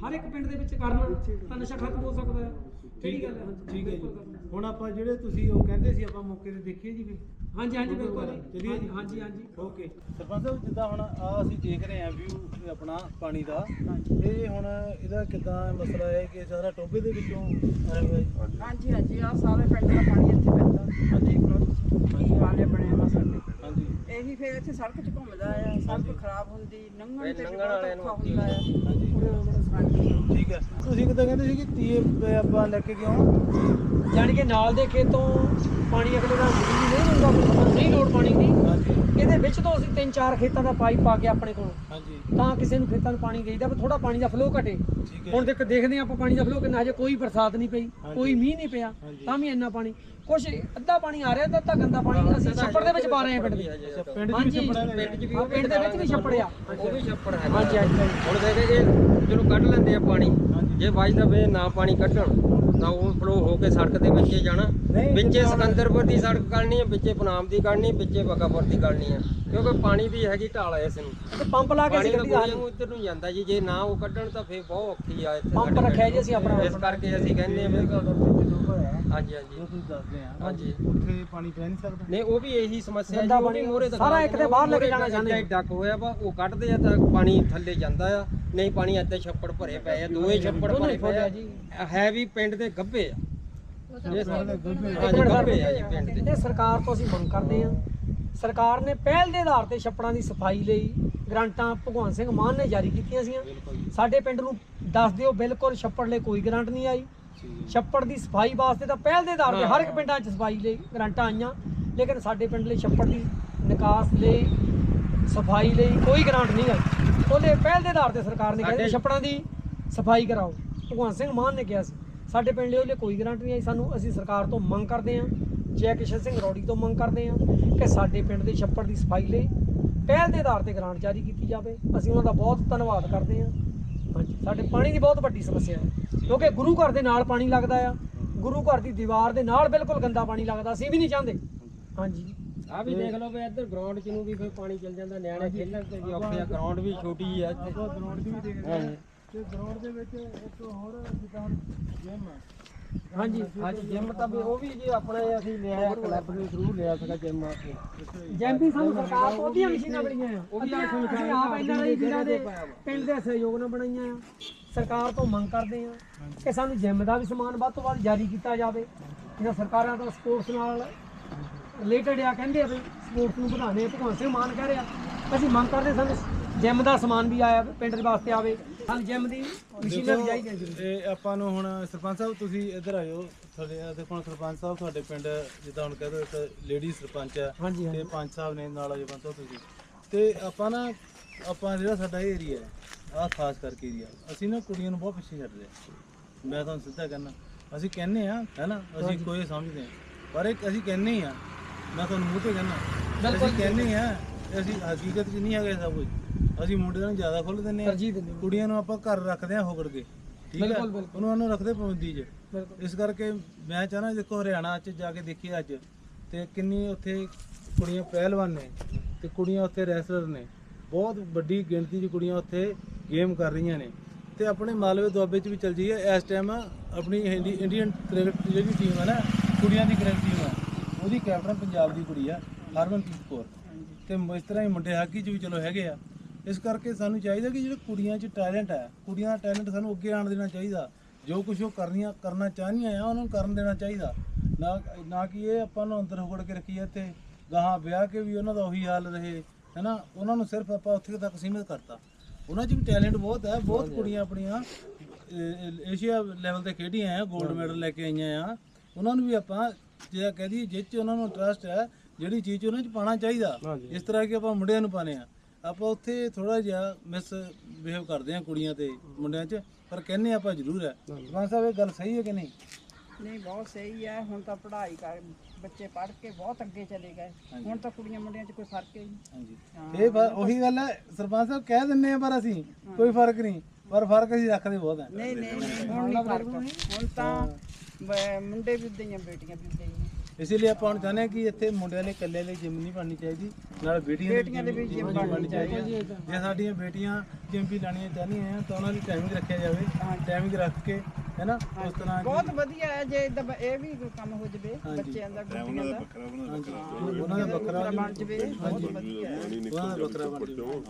ਹਰ ਇੱਕ ਪਿੰਡ ਦੇ ਵਿੱਚ ਕਰਨਾ ਤਾਂ ਨਸ਼ਾ ਖਤਮ ਹੋ ਸਕਦਾ ਹੈ। ਕਿਹੜੀ ਗੱਲ ਹੈ ਹਾਂਜੀ ਠੀਕ ਹੈ ਜੀ। ਹੁਣ ਆਪਾਂ ਜਿਹੜੇ ਤੁਸੀਂ ਉਹ ਕਹਿੰਦੇ ਸੀ ਆਪਾਂ ਮੌਕੇ ਤੇ ਦੇਖੀਏ ਜੀ ਫਿਰ ਹਾਂਜੀ ਹਾਂਜੀ ਬਿਲਕੁਲ। ਜੀ। ਚਲਿਏ ਜੀ। ਹਾਂਜੀ ਹਾਂਜੀ। ਓਕੇ। ਸਰਪੰਚ ਸਾਹਿਬ ਜਿੱਦਾਂ ਹੁਣ ਆ ਅਸੀਂ ਦੇਖ ਰਹੇ ਹਾਂ ਵਿਊ ਆਪਣਾ ਪਾਣੀ ਦਾ ਇਹ ਹੁਣ ਇਹਦਾ ਕਿਦਾਂ ਮਸਲਾ ਹੈ ਕਿ ਸਾਰਾ ਟੋਬੇ ਦੇ ਵਿੱਚੋਂ ਆਇਆ ਹੋਇਆ ਜੀ? ਹਾਂਜੀ ਹਾਂਜੀ ਆ ਸਾਰੇ ਪਿੰਡ ਦਾ ਪਾਣੀ ਇੱਥੇ ਪੈਂਦਾ। ਆ ਦੇਖ ਲਓ ਤੁਸੀਂ ਕੀ ਹਾਲੇ ਬਣਿਆ ਵਾ ਸਾਡੇ ਹਾਂਜੀ ਇਹੀ ਫਿਰ ਇੱਥੇ ਸੜਕ 'ਚ ਘੁੰਮਦਾ ਆ ਸੜਕ ਖਰਾਬ ਹੁੰਦੀ ਲੰਘਣ ਤੇ ਵੀ ਬਹੁਤ ਔਖਾ ਹੁੰਦਾ ਆ। ਠੀਕ ਹੈ ਤੁਸੀਂ ਕਿਦਾਂ ਕਹਿੰਦੇ ਸੀ ਕਿ ਤੀਏ ਆਪਾਂ ਲੈ ਕੇ ਕਿਉਂ? ਜਾਣੀ ਕਿ ਨਾਲ ਦੇ ਖੇਤੋਂ ਪਾਣੀ ਅਗਲੇ ਦਾ ਜ਼ਰੂਰੀ ਨਹੀਂ ਹੁੰਦਾ ਕੋਈ ਨਹੀਂ ਲੋੜ ਪਾਣੀ ਦੀ। ਇਹਦੇ ਵਿੱਚ ਤੋਂ ਅਸੀਂ ਤਿੰਨ ਚਾਰ ਖੇਤਾਂ ਦਾ ਪਾਈਪ ਪਾ ਕੇ ਆਪਣੇ ਕੋਲ। ਹਾਂਜੀ। ਤਾਂ ਕਿਸੇ ਨੂੰ ਖੇਤਾਂ ਨੂੰ ਪਾਣੀ ਦੇਈਦਾ ਵੀ ਥੋੜਾ ਪਾਣੀ ਦਾ ਫਲੋ ਘਟੇ। ਹੁਣ ਦੇਖ ਦੇਖਦੇ ਹਾਂ ਆਪਾਂ ਪਾਣੀ ਦਾ ਫਲੋ ਕਿੰਨਾ ਹਜੇ ਕੋਈ ਬਰਸਾਤ ਨਹੀਂ ਪਈ। ਕੋਈ ਮੀਂਹ ਨਹੀਂ ਪਿਆ। ਤਾਂ ਵੀ ਇੰਨਾ ਪਾਣੀ। ਕੁਛ ਅੱਧਾ ਪਾਣੀ ਆ ਰਿਹਾ ਤਾਂ ਅੱਧਾ ਗੰਦਾ ਪਾਣੀ ਅਸੀਂ ਛੱਪੜ ਦੇ ਵਿੱਚ ਪਾ ਰਹੇ ਹਾਂ ਪਿੰਡ ਦੇ। ਅੱਛਾ ਪਿੰਡ ਵੀ ਹਾਂਜੀ ਛੱਪੜਾ ਪਿੰਡ 'ਚ ਵੀ ਹਾਂ, ਪਿੰਡ ਦੇ ਵਿੱਚ ਵੀ ਛੱਪੜਿਆ ਉਹ ਵੀ ਛੱਪੜ ਹੈ। ਹਾਂਜੀ ਹਾਂਜੀ ਹੁਣ ਦੇਖੇ ਇਹ ਜਦੋਂ ਕੱਢ ਲੈਂਦੇ ਆ ਪਾਣੀ। ਜੇ ਵੱਜਦਾ ਵੇ ਨਾ ਪਾਣੀ ਕੱਢਣ ਤਾਂ ਉਹ ਫਲੋ ਹੋ ਕੇ ਸੜਕ ਦੇ ਵਿੱਚੇ ਜਾਣਾ। ਨਹੀਂ, ਵਿੱਚੇ ਸਿਕੰਦਰਪੁਰ ਦੀ ਸੜਕ ਕੱਢਣੀ ਹੈ ਵਿੱਚੇ ਪਨਾਮ ਦੀ ਕੱਢਣੀ ਵਿੱਚੇ ਬਕਾਪੁਰ ਦੀ ਕੱਢਣੀ ਹੈ ਕਿਉਂਕਿ ਪਾਣੀ ਦੀ ਹੈਗੀ ਢਾਲ ਇਸ ਨੂੰ। ਤੇ ਪੰਪ ਲਾ ਕੇ ਪਾਣੀ ਅਸੀਂ ਤਾਂ ਗੱਡੀ ਦਾ ਗੋਲੀਆਂ ਨੂੰ ਇੱਧਰ ਨੂੰ ਜਾਂਦਾ ਜੀ ਜੇ ਨਾ ਉਹ ਕੱਢਣ ਤਾਂ ਫੇਰ ਬਹੁਤ ਔਖੀ ਆ ਇੱਥੇ ਪੰਪ ਸਾਡੇ ਰੱਖਿਆ ਜੀ ਅਸੀਂ ਆਪਣਾ। ਇਸ ਕਰਕੇ ਅਸੀਂ ਕਹਿੰਦੇ ਆ ਵੀ ਹਾਂਜੀ ਹਾਂਜੀ। ਦੱਸਦੇ ਆ। ਹਾਂਜੀ। ਉੱਥੇ ਪਾਣੀ ਪੈ ਨਹੀਂ ਸਕਦਾ। ਨਹੀਂ ਉਹ ਵੀ ਇਹੀ ਸਮੱਸਿਆ ਗੰਦਾ ਜੀ ਉਹ ਪਾਣੀ ਵੀ ਮੋਰੇ ਸਾਰਾ ਇੱਕ ਤੇ ਬਾਹਰ ਲੈ ਕੇ ਜਾਣਾ ਚਾਹੁੰਦੇ ਆ। ਡੱਕ ਹੋਇਆ ਵਾ ਉਹ ਕੱਢਦੇ ਆ ਤਾਂ ਪਾਣੀ ਥੱਲੇ ਜਾਂਦਾ ਆ। ਨਹੀਂ ਪਾਣੀ ਇੱਥੇ ਛੱਪੜ ਭਰੇ ਪਏ ਆ ਦੋਏ ਛੱਪੜ ਦੋਨੋਂ ਭਰੇ ਹੀ ਪਏ ਫੁੱਲ ਆ। ਆ ਜੀ। ਹੈ ਵੀ ਪਿੰਡ ਦੇ ਗੱਭੇ ਆ। ਉਹ ਤਾਂ ਇਹ ਬਹੁਤ ਸਾਡੇ ਗੱਭੇ ਹਾਂਜੀ ਗੱਭੇ ਆ ਜੀ ਪਿੰਡ ਦੇ। ਤੇ ਸਰਕਾਰ ਤੋਂ ਅਸੀਂ ਮੰਗ ਕਰਦੇ ਹਾਂ। ਸਰਕਾਰ ਨੇ ਪਹਿਲ ਦੇ ਆਧਾਰ ਤੇ ਛੱਪੜਾਂ ਦੀ ਸਫ਼ਾਈ ਲਈ ਗ੍ਰਾਂਟਾਂ ਭਗਵੰਤ ਸਿੰਘ ਮਾਨ ਨੇ ਜਾਰੀ ਕੀਤੀਆਂ ਸੀ ਸਾਡੇ ਪਿੰਡ ਨੂੰ ਦੱਸ ਦਿਓ ਬਿਲਕੁਲ ਛੱਪੜ ਲਈ ਕੋਈ ਗ੍ਰਾਂਟ ਨਹੀਂ ਆਈ। ਛੱਪੜ ਦੀ ਸਫ਼ਾਈ ਵਾਸਤੇ ਤਾਂ ਪਹਿਲ ਦੇ ਆਧਾਰ ਤੇ ਹਰ ਇੱਕ ਪਿੰਡਾਂ 'ਚ ਸਫ਼ਾਈ ਲਈ ਗ੍ਰਾਂਟਾਂ ਆਈਆਂ ਲੇਕਿਨ ਸਾਡੇ ਪਿੰਡ ਲਈ ਛੱਪੜ ਦੀ ਨਿਕਾਸ ਲਈ ਸਫ਼ਾਈ ਲਈ ਕੋਈ ਗ੍ਰਾਂਟ ਨਹੀਂ ਆਈ। ਉਹਦੇ ਪਹਿਲ ਦੇ ਆਧਾਰ ਤੇ ਸਰਕਾਰ ਨੇ ਕਹਿੰਦੇ ਛੱਪੜਾਂ ਦੀ ਸਫ਼ਾਈ ਕਰਾਓ। ਭਗਵੰਤ ਸਿੰਘ ਮਾਨ ਨੇ ਕਿਹਾ ਸੀ ਸਾਡੇ ਪਿੰਡ ਲਈ ਉਹਦੇ ਕੋਈ ਗ੍ਰਾਂਟ ਨਹੀਂ ਆਈ ਸਾਨੂੰ ਅਸੀਂ ਸਰਕਾਰ ਤੋਂ ਮੰਗ ਕਰਦੇ ਹਾਂ ਜੈ ਕਿਸ਼ਨ ਸਿੰਘ ਰੌੜੀ ਤੋਂ ਮੰਗ ਕਰਦੇ ਹਾਂ ਕਿ ਸਾਡੇ ਪਿੰਡ ਦੇ ਛੱਪੜ ਦੀ ਸਫ਼ਾਈ ਲਈ ਪਹਿਲ ਦੇ ਆਧਾਰ ਤੇ ਗ੍ਰਾਂਟ ਜਾਰੀ ਕੀਤੀ ਜਾਵੇ। ਅਸੀਂ ਉਹਨਾਂ ਦਾ ਬਹੁਤ ਧੰਨਵਾਦ ਕਰਦੇ ਹਾਂ। ਹਾਂਜੀ। ਸਾਡੇ ਪਾਣੀ ਦੀ ਬਹੁਤ ਵੱਡੀ ਸਮੱਸਿਆ ਹੈ। ਕਿਉਂਕਿ ਗੁਰੂ ਘਰ ਦੇ ਨਾਲ ਪਾਣੀ ਲੱਗਦਾ ਆ। ਗੁਰੂ ਘਰ ਦੀ ਦੀਵਾਰ ਦੇ ਨਾਲ ਬਿਲਕੁਲ ਗੰਦਾ ਪਾਣੀ ਲੱਗਦਾ। ਅਸੀਂ ਵੀ ਨਹੀਂ ਚਾਹੁੰਦੇ। ਹਾਂਜੀ। ਆ ਵੀ ਦੇਖ ਲਓ ਵੀ ਇੱਧਰ ਗਰਾਊਂਡ 'ਚ ਨੂੰ ਵੀ ਫਿਰ ਪਾਣੀ ਚੱਲ ਜਾਂਦਾ। ਨਿਆਣੇ ਖੇਲਣ ਤੇ ਵੀ ਔਖੇ ਆ। ਗਰਾਊਂਡ ਵੀ ਛੋਟੀ ਆ ਇੱਥੇ। ਗਰਾਊਂਡ ਵੀ ਦੇਖ ਹਾਂ ਤੇ ਗਰਾਊਂਡ ਦੇ ਵਿੱਚ ਇੱਕ ਹੋਰ ਜਿੱਦਾਂ ਜਿਮ ਹਾਂਜੀ ਹਾਂਜੀ ਜਿਮ ਤਾਂ ਵੀ ਉਹ ਵੀ ਜੀ ਆਪਣਾ ਅਸੀਂ ਲਿਆ ਕਲੱਬ ਦੇ ਥਰੂ ਲਿਆ ਸੀਗਾ ਜਿਮ ਆ ਕੇ। ਜੈਂਪੀ ਸਾਨੂੰ ਸਰਕਾਰ ਤੋਂ ਉਹਦੀਆਂ ਮਸ਼ੀਨਾਂ ਬਣੀਆਂ ਆ। ਉਹ ਵੀ ਅਸੀਂ ਆਪ ਇਹਨਾਂ ਦੇ ਜਿਨ੍ਹਾਂ ਦੇ ਪਿੰਡ ਦੇ ਸਹਿਯੋਗ ਨਾਲ ਬਣਾਈਆਂ ਆ। ਸਰਕਾਰ ਤੋਂ ਮੰਗ ਕਰਦੇ ਆ ਕਿ ਸਾਨੂੰ ਜਿਮ ਦਾ ਵੀ ਸਮਾਨ ਵੱਧ ਤੋਂ ਵੱਧ ਜਾਰੀ ਕੀਤਾ ਜਾਵੇ। ਜਿਹੜਾ ਸਰਕਾਰਾਂ ਤੋਂ ਸਪੋਰਟਸ ਨਾਲ ਰਿਲੇਟਡ ਆ ਕਹਿੰਦੇ ਆ ਵੀ ਸਪੋਰਟਸ ਨੂੰ ਵਧਾਣੇ ਭਗਵੰਤ ਸਿੰਘ ਮਾਨ ਕਹਿ ਰਿਹਾ। ਅਸੀਂ ਮੰਗ ਕਰਦੇ ਸਾਨੂੰ ਜਿਮ ਦਾ ਸਮਾਨ ਵੀ ਆਇਆ ਪਿੰਡ ਦੇ ਵਾਸਤੇ ਆਵੇ। ਸਾਨੂੰ ਜਿਮ ਦੀ ਮਸ਼ੀਨਾਂ ਵੀ ਚਾਹੀਦੀਆਂ ਜੀ ਇਹ ਆਪਾਂ ਨੂੰ ਹੁਣ ਸਰਪੰਚ ਸਾਹਿਬ ਤੁਸੀਂ ਇੱਧਰ ਆਇਓ। ਤੁਹਾਡੇ ਦੇਖੋ ਹੁਣ ਸਰਪੰਚ ਸਾਹਿਬ ਤੁਹਾਡੇ ਪਿੰਡ ਜਿੱਦਾਂ ਹੁਣ ਕਹਦੋ ਇੱਕ ਲੇਡੀ ਸਰਪੰਚ ਹੈ ਹਾਂਜੀ ਹਾਂਜੀ। ਤੇ ਪੰਜ ਸਾਹਿਬ ਨੇ ਨਾਲ ਅਜੇ ਬੰਤੋ ਤੁਸੀਂ। ਤੇ ਆਪਾਂ ਨਾ ਆਪਾਂ ਜਿਹੜਾ ਸਾਡਾ ਏਰੀਆ ਹੈ ਆਹ ਖਾਸ ਕਰਕੇ ਏਰੀਆ ਅਸੀਂ ਨਾ ਕੁੜੀਆਂ ਨੂੰ ਬਹੁਤ ਪਿੱਛੇ ਛੱਡਦੇ ਹਾਂ। ਮੈਂ ਤੁਹਾਨੂੰ ਸਿੱਧਾ ਕਹਿਣਾ ਅਸੀਂ ਕਹਿੰਨੇ ਆ ਹੈਨਾ? ਅਸੀਂ ਕੋਈ ਸਮਝਦੇ ਹਾਂ। ਪਰ ਇੱਕ ਅਸੀਂ ਕਹਿੰਨੇ ਆ ਮੈਂ ਤੁਹਾਨੂੰ ਮੂੰਹ ਤੇ ਕਹਿਣਾ ਅਸੀਂ ਕਹਿੰਨੇ ਆ ਅਸੀਂ ਹਕੀਕਤ 'ਚ ਨਹੀਂ ਹੈਗੇ ਸਭ ਕੁਝ ਅਸੀਂ ਮੁੰਡਿਆਂ ਨੂੰ ਜ਼ਿਆਦਾ ਖੁੱਲ੍ਹ ਦਿੰਨੇ ਆ ਤਰਜੀਹ ਦਿੰਦੇ ਕੁੜੀਆਂ ਨੂੰ ਆਪਾਂ ਘਰ ਰੱਖਦੇ ਆ ਹੋਕੜ ਕੇ। ਠੀਕ ਹੈ ਬਿਲਕੁਲ, ਬਿਲਕੁਲ। ਉਹਨੂੰ ਉਹਨੂੰ ਰੱਖਦੇ ਪਾਬੰਦੀ 'ਚ। ਬਿਲਕੁਲ। ਇਸ ਕਰਕੇ ਮੈਂ ਚਾਹਨਾ ਦੇਖੋ ਹਰਿਆਣਾ 'ਚ ਜਾ ਕੇ ਦੇਖੀਏ ਅੱਜ। ਤੇ ਕਿੰਨੀ ਉੱਥੇ ਕੁੜੀਆਂ ਪਹਿਲਵਾਨ ਨੇ ਤੇ ਕੁੜੀਆਂ ਉੱਥੇ ਰੈਸਲਰ ਨੇ। ਬਹੁਤ ਵੱਡੀ ਗਿਣਤੀ 'ਚ ਕੁੜੀਆਂ ਉੱਥੇ ਗੇਮ ਕਰ ਰਹੀਆਂ ਨੇ। ਤੇ ਆਪਣੇ ਮਾਲਵੇ ਦੁਆਬੇ 'ਚ ਵੀ ਚੱਲ ਜਾਈਏ। ਇਸ ਟਾਈਮ ਆਪਣੀ ਇੰਡੀ- ਇੰਡੀਅਨ ਕ੍ਰਿਕਟ ਜਿਹੜੀ ਟੀਮ ਹੈ ਨਾ ਕੁੜੀਆਂ ਦੀ ਕ੍ਰਿਕਟ ਟੀਮ ਹੈ ਉਹਦੀ ਕੈਪਟਨ ਪੰਜਾਬ ਦੀ ਕੁੜੀ ਆ ਹਰਮਨਪ੍ਰੀਤ ਕੌਰ। ਤੇ ਮ- ਇਸ ਤਰ੍ਹਾਂ ਹੀ ਮੁੰਡੇ ਹਾਕੀ 'ਚ ਵੀ ਚਲੋ ਹੈਗੇ ਆ। ਇਸ ਕਰਕੇ ਸਾਨੂੰ ਚਾਹੀਦਾ ਕਿ ਜਿਹੜੇ ਕੁੜੀਆਂ 'ਚ ਟੈਲੈਂਟ ਹੈ ਕੁੜੀਆਂ ਦਾ ਟੈਲੈਂਟ ਸਾਨੂੰ ਅੱਗੇ ਆਉਣ ਦੇਣਾ ਚਾਹੀਦਾ। ਜੋ ਕੁਝ ਉਹ ਕਰਨੀਆਂ ਕਰਨਾ ਚਾਹਨੀਆਂ ਆ ਉਹਨਾਂ ਨੂੰ ਕਰਨ ਦੇਣਾ ਚਾਹੀਦਾ। ਨਾ ਨਾ ਕਿ ਇਹ ਆਪਾਂ ਨੂੰ ਅੰਦਰ ਹੁਕੜ ਕੇ ਰੱਖੀਏ ਤੇ ਗਾਹਾਂ ਵਿਆਹ ਕੇ ਵੀ ਉਹਨਾਂ ਦਾ ਉਹੀ ਹਾਲ ਰਹੇ ਹੈਨਾ? ਉਹਨਾਂ ਨੂੰ ਸਿਰਫ ਆਪਾਂ ਉੱਥੇ ਤੱਕ ਸੀਮਿਤ ਕਰਤਾ। ਉਹਨਾਂ 'ਚ ਵੀ ਟੈਲੈਂਟ ਬਹੁਤ ਹੈ ਬਹੁਤ ਕੁੜੀਆਂ ਆਪਣੀਆਂ ਏਸ਼ੀਆ ਲੈਵਲ ਤੇ ਖੇਡੀਆਂ ਆ 골ਡ ਮੈਡਲ ਲੈ ਕੇ ਆਈਆਂ ਆ। ਉਹਨਾਂ ਨੂੰ ਵੀ ਆਪਾਂ ਜੇ ਕਹਿ ਦਈਏ ਜਿਸ 'ਚ ਉਹਨਾਂ ਨੂੰ ਟਰਸਟ ਹੈ ਜਿਹੜੀ ਚੀਜ਼ ਉਹਨਾਂ 'ਚ ਪਾਣਾ ਚਾਹੀਦਾ। ਇਸ ਤਰ੍ਹਾਂ ਕਿ ਆਪਾਂ ਮੁੰਡਿਆਂ ਨੂੰ ਪਾਣੇ ਆ। ਆਪਾਂ ਉੱਥੇ ਥੋੜਾ ਜਿਹਾ ਮਿਸ ਬਿਹੇਵ ਕਰਦੇ ਆ ਕੁੜੀਆਂ ਤੇ ਮੁੰਡਿਆਂ 'ਚ ਪਰ ਕਹਿੰਨੇ ਆਪਾਂ ਜ਼ਰੂਰ ਹੈ। ਸਰਪੰਚ ਸਾਹਿਬ ਇਹ ਗੱਲ ਸਹੀ ਹੈ ਕਿ ਨਹੀਂ? ਨਹੀਂ ਬਹੁਤ ਸਹੀ ਹੈ। ਹੁਣ ਤਾਂ ਪੜ੍ਹਾਈ ਕਰ ਬੱਚੇ ਪੜ੍ਹ ਕੇ ਬਹੁਤ ਅੱਗੇ ਚਲੇ ਗਏ। ਹੁਣ ਤਾਂ ਕੁੜੀਆਂ ਮੁੰਡਿਆਂ 'ਚ ਕੋਈ ਫ਼ਰਕ ਹੀ ਨਹੀਂ। ਹਾਂਜੀ। ਇਹ ਬ- ਉਹੀ ਗੱਲ ਹੈ ਸਰਪੰਚ ਸਾਹਿਬ ਕਹਿ ਦਿੰਨੇ ਆ ਪਰ ਅਸੀਂ ਕੋਈ ਫ਼ਰਕ ਨਹੀਂ ਪਰ ਫ਼ਰਕ ਅਸੀਂ ਰੱਖਦੇ ਬਹੁਤ ਹੈ। ਨਹੀਂ ਨਹੀਂ ਨਹੀਂ, ਹੁਣ ਨਹੀਂ ਫ਼ਰਕ। ਹੁਣ ਤਾਂ ਬ- ਮੁੰਡੇ ਵੀ ਉਦਾਂ ਹੀ ਆ ਬੇਟੀਆਂ ਵੀ ਉਦਾਂ ਹੀ ਆ। ਇਸ ਲਈ ਆਪਾਂ ਹੁਣ ਚਾਹੁੰਦੇ ਹਾਂ ਕਿ ਇੱਥੇ ਮੁੰਡਿਆਂ ਲਈ ਇਕੱਲੇ ਲਈ ਜਿਮ ਨਹੀਂ ਬਣਨੀ ਚਾਹੀਦੀ ਨਾਲ ਬੇਟੀਆਂ ਬੇਟੀਆਂ ਦੇ ਵੀ ਜਿਮ ਬਣਨੀ ਚਾਹੀਦੀ ਹੈ। ਜੇ ਸਾਡੀਆਂ ਬੇਟੀਆਂ ਜਿਮ ਵੀ ਲਾਣੀਆਂ ਚਾਹਨੀਆਂ ਆ ਤਾਂ ਉਹਨਾਂ ਦੀ ਟਾਈਮਿੰਗ ਰੱਖਿਆ ਜਾਵੇ ਟਾਈਮਿੰਗ ਰੱਖ ਕੇ ਹੈਨਾ ਉਸ ਤਰ੍ਹਾਂ ਬਹੁਤ ਵਧੀਆ ਹੈ ਜੇ ਏਦਾਂ ਬ- ਇਹ ਵੀ ਕੋਈ ਕੰਮ ਹੋ ਜਵੇ ਬੱਚਿਆਂ ਦਾ ਗੁੱਡੀਆਂ ਦਾ ਉਹਨਾਂ ਦਾ ਬੱਕਰਾ ਬਣ ਜਵੇ ਬਹੁਤ ਵਧੀਆ ਹੈ। ਉਹਨਾਂ ਦਾ ਬੱਕਰਾ ਬਣ ਜਾਵੇ।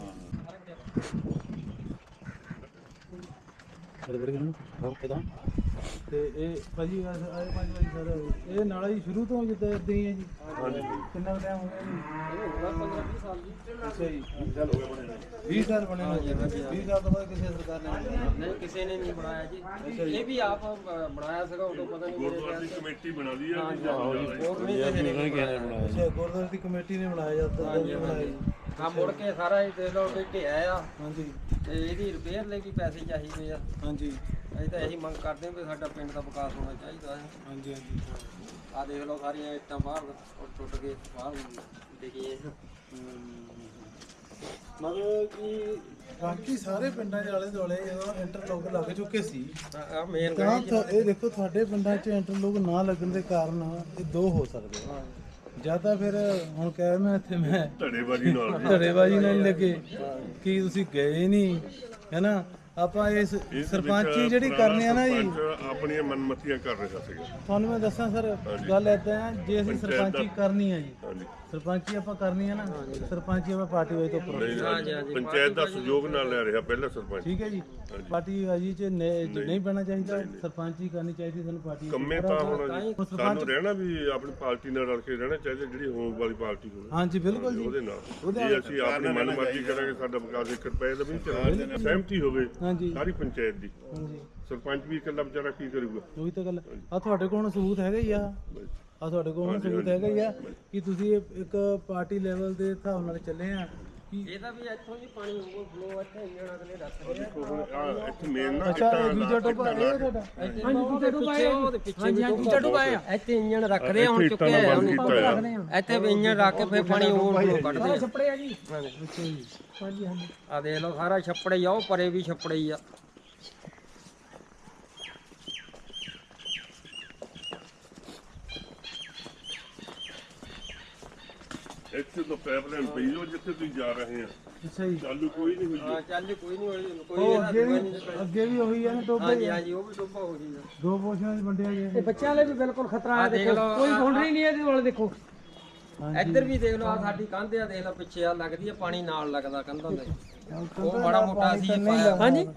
ਤੇ ਇਹ ਭਾਜੀ ਆਏ ਪੰਜ ਵਾਰੀ ਸਰ ਇਹ ਨਾਲਾ ਜੀ ਸ਼ੁਰੂ ਤੋਂ ਜਿੱਦਾਂ ਇਦਾਂ ਹੀ ਹੈ ਜੀ। ਹਾਂਜੀ। ਕਿੰਨਾ ਟਾਈਮ ਹੋ ਗਿਆ ਜੀ? ਅੱਛਾ ਜੀ। ਚੱਲ ਹੋ ਗਿਆ ਬਣੇ 20 ਸਾਲ ਬਣੇ ਨੇ। 20 ਸਾਲ ਤੋਂ ਬਾਅਦ ਕਿਸੇ ਸਰਕਾਰ ਨੇ ਨਹੀਂ ਕਿਸੇ ਨੇ ਨਹੀਂ ਬਣਾਇਆ ਜੀ। ਇਹ ਵੀ ਆਪ ਬਣਾਇਆ ਸੀਗਾ ਉਦੋਂ ਪਤਾ ਨਹੀਂ ਗੁਰਦੁਆਰੇ ਦੀ ਕਮੇਟੀ ਬਣਾ ਲਈ ਆ ਨੇ ਅੱਛਾ ਗੁਰਦੁਆਰੇ ਦੀ ਕਮੇਟੀ ਨੇ ਬਣਾਇਆ ਜਦ ਬਣਾਇਆ। ਜੀ ਆ ਮੁੜ ਕੇ ਸਾਰਾ ਹੀ ਦੇਖ ਲਓ ਕਿ ਢਿਆ ਆ। ਹਾਂਜੀ। ਤੇ ਇਹਦੀ ਰਿਪੇਅਰ ਲਈ ਵੀ ਪੈਸੇ ਚਾਹੀਦੇ ਆ। ਹਾਂਜੀ। ਅਸੀਂ ਤਾਂ ਇਹੀ ਮੰਗ ਕਰਦੇ ਹਾਂ ਵੀ ਸਾਡਾ ਪਿੰਡ ਦਾ ਵਿਕਾਸ ਹੋਣਾ ਚਾਹੀਦਾ ਹੈ। ਹਾਂਜੀ ਹਾਂਜੀ। ਆ ਦੇਖ ਲਓ ਸਾਰੀਆਂ ਇੱਟਾਂ ਬਾਹਰ ਟੁੱਟ ਟੁੱਟ ਕੇ ਬਾਹਰ ਡਿੱਗੀਆਂ ਮਤਲਬ ਕਿ ਬਾਕੀ ਸਾਰੇ ਪਿੰਡਾਂ ਦੇ ਆਲੇ ਦੁਆਲੇ ਜਦੋਂ ਇੰਟਰਲੋਕ ਲੱਗ ਚੁੱਕੇ ਸੀ। ਆ ਮੇਨ ਤਾਂ ਇਹ ਦੇਖੋ ਤੁਹਾਡੇ ਪਿੰਡਾਂ 'ਚ ਇੰਟਰਲੋਕ ਨਾ ਲੱਗਣ ਦੇ ਕਾਰਨ ਇਹ ਦੋ ਹੋ ਸਕਦੇ ਆ। ਜਾਂ ਤਾਂ ਫਿਰ ਹੁਣ ਕਹਿ ਮੈਂ ਇੱਥੇ ਮੈਂ ਧੜੇਬਾਜ਼ੀ ਨਾਲ। ਧੜੇਬਾਜ਼ੀ ਨਾਲ ਹੀ ਲੱਗੇ ਕਿ ਤੁਸੀਂ ਗਏ ਨਹੀਂ ਹੈਨਾ ਆਪਾਂ ਇਸ ਸਰਪੰਚੀ ਜਿਹੜੀ ਕਰਨੀ ਆ ਨਾ ਜੀ। ਆਪਣੀਆਂ ਮਨਮਤੀਆਂ ਕਰ ਰਿਹਾ ਸੀਗਾ। ਤੁਹਾਨੂੰ ਮੈਂ ਦੱਸਾਂ ਸਰ ਗੱਲ ਆ ਜੇ ਅਸੀਂ ਸਰਪੰਚੀ ਕਰਨੀ ਆ ਜੀ ਹਾਂਜੀ। ਸਰਪੰਚੀ ਆਪਾਂ ਕਰਨੀ ਆ ਨਾ। ਸਰਪੰਚੀ ਆਪਾਂ ਪਾਰਟੀ ਵਾਈ ਤੋਂ ਉੱਪਰ ਪੰਚਾਇਤ ਦਾ ਸਹਿਯੋਗ ਨਾਲ ਲੈ ਰਿਹਾ ਪਹਿਲਾ ਸਰਪੰਚ। ਠੀਕ ਹੈ ਜੀ। ਪਾਰਟੀ ਚ ਨੇ- ਨਹੀਂ। ਪੈਣਾ ਚਾਹੀਦਾ। ਸਰਪੰਚੀ ਕਰਨੀ ਚਾਹੀਦੀ ਸਾਨੂੰ ਪਾਰਟੀ ਕੰਮੇ ਤਾਂ ਹੁਣ ਜੀ ਸਾਨੂੰ ਰਹਿਣਾ ਵੀ ਆਪਣੀ ਪਾਰਟੀ ਨਾਲ ਰਲ ਕੇ ਰਹਿਣਾ ਚਾਹੀਦਾ ਜਿਹੜੀ ਹੋਣ ਵਾਲੀ ਪਾਰਟੀ ਹੋਵੇ। ਹਾਂਜੀ ਬਿਲਕੁਲ ਜੀ। ਉਹਦੇ ਨਾਲ। ਜੇ ਅਸੀਂ ਆਪਣੀ ਮਨਮਰਜ਼ੀ ਕਰਾਂਗੇ ਸਾਡਾ ਵਿਕਾਸ ਇੱਕ ਰੁਪਏ ਦਾ ਵੀ ਨਹੀਂ ਚੱਲਣਾ ਸਹਿਮਤੀ ਹੋਵੇ ਹਾਂਜੀ। ਸਾਰੀ ਪੰਚਾਇਤ ਦੀ। ਹਾਂਜੀ। ਸਰਪੰਚ ਵੀ ਇਕੱਲਾ ਵਿਚਾਰਾ ਕੀ ਕਰੂਗਾ? ਉਹੀ ਤਾਂ ਗੱਲ। ਆ ਤੁਹਾਡੇ ਕੋਲ ਹੁਣ ਸਬੂਤ ਹੈਗਾ ਹੀ ਆ। ਆ ਤੁਹਾਡੇ ਕੋਲ ਹੁਣ ਸਬੂਤ ਹੈਗਾ ਹੀ ਆ ਕਿ ਤੁਸੀਂ ਇਹ ਇੱਕ ਪਾਰਟੀ ਲੈਵਲ ਦੇ ਹਿਸਾਬ ਨਾਲ ਚੱਲੇ ਆ ਕਿ ਇਹਦਾ ਵੀ ਇੱਥੋਂ ਜੀ ਪਾਣੀ ਓਵਰਫਲੋ ਇੱਥੇ ਇੰਜਣ ਅਗਲੇ ਰੱਖਦੇ ਆ। ਆਹ ਇੱਥੇ ਮੇਨ ਨਾ ਅੱਛਾ ਇੱਟਾਂ ਇਹ ਦੂਜਾ ਟੋਪਾ ਇਹ ਆ ਤੁਹਾਡਾ। ਹਾਂਜੀ ਦੂਜਾ ਡੁੱਬਾ ਹੈ। ਹਾਂਜੀ ਹਾਂਜੀ ਦੂਜਾ ਡੁੱਬਾ ਹੈ। ਇੱਥੇ ਇੰਜਣ ਰੱਖਦੇ ਆ ਹੁਣ ਇੱਥੇ ਇੱਟਾਂ ਚੁੱਕੇ ਦਾ ਆ। ਬੰਦ ਕੀਤਾ ਆ ਰੱਖਦੇ ਆ। ਇੱਥੇ ਵੀ ਇੰਜਣ ਰੱਖ ਕੇ ਫਿਰ ਪਾਣੀ ਓਵਰਫਲੋ ਕੱਢਦੇ ਆ। ਛੱਪੜੇ ਆ ਜੀ। ਅੱਛਾ ਜੀ ਹਾਂਜੀ ਹਾਂਜੀ। ਆ ਦੇਖ ਲਓ ਸਾਰਾ ਛੱਪੜੇ ਹੀ ਆ ਉਹ ਪਰੇ ਵੀ ਛੱਪੜੇ ਹੀ ਆ। ਇੱਥੇ ਤੋਂ ਪਾਈਪਲਾਈਨ ਪਈ ਹੋ ਜਿੱਥੇ ਤੁਸੀਂ ਜਾ ਰਹੇ ਆ। ਅੱਛਾ ਜੀ। ਚਾਲੂ ਕੋਈ ਨਹੀਂ ਹੋਈ ਹਾਂ ਚੱਲ ਕੋਈ ਨਹੀਂ ਹੋਈ ਕੋਈ ਉਹ ਅੱਗੇ ਵੀ ਅੱਗੇ ਵੀ ਉਹੀ ਆ ਨਾ ਟੋਪੇ ਹਾਂਜੀ ਹਾਂਜੀ ਉਹ ਵੀ ਡੁੱਬਾ ਹੋ ਜੀ ਦੋ ਪੋਰਸ਼ਨਾਂ 'ਚ ਵੰਡਿਆ ਗਿਆ ਤੇ ਬੱਚਿਆਂ ਲਈ ਵੀ ਬਿਲਕੁਲ ਖਤਰਾ ਹੈ ਦੇਖ ਕੋਈ ਬਾਉਂਡਰੀ ਨਹੀਂ ਹੈ ਇਹਦੇ ਕੋਲ ਦੇਖੋ। ਇੱਧਰ ਵੀ ਦੇਖ ਲਓ ਆ ਸਾਡੀ ਕੰਧ ਆ ਦੇਖ ਲਓ ਪਿੱਛੇ ਆ ਲੱਗਦੀ ਆ ਪਾਣੀ ਨਾਲ ਲੱਗਦਾ ਕੰਧਾਂ ਦੇ। ਉਹ ਮਾੜਾ ਮੋਟਾ ਸੀ ਹਾਂਜੀ।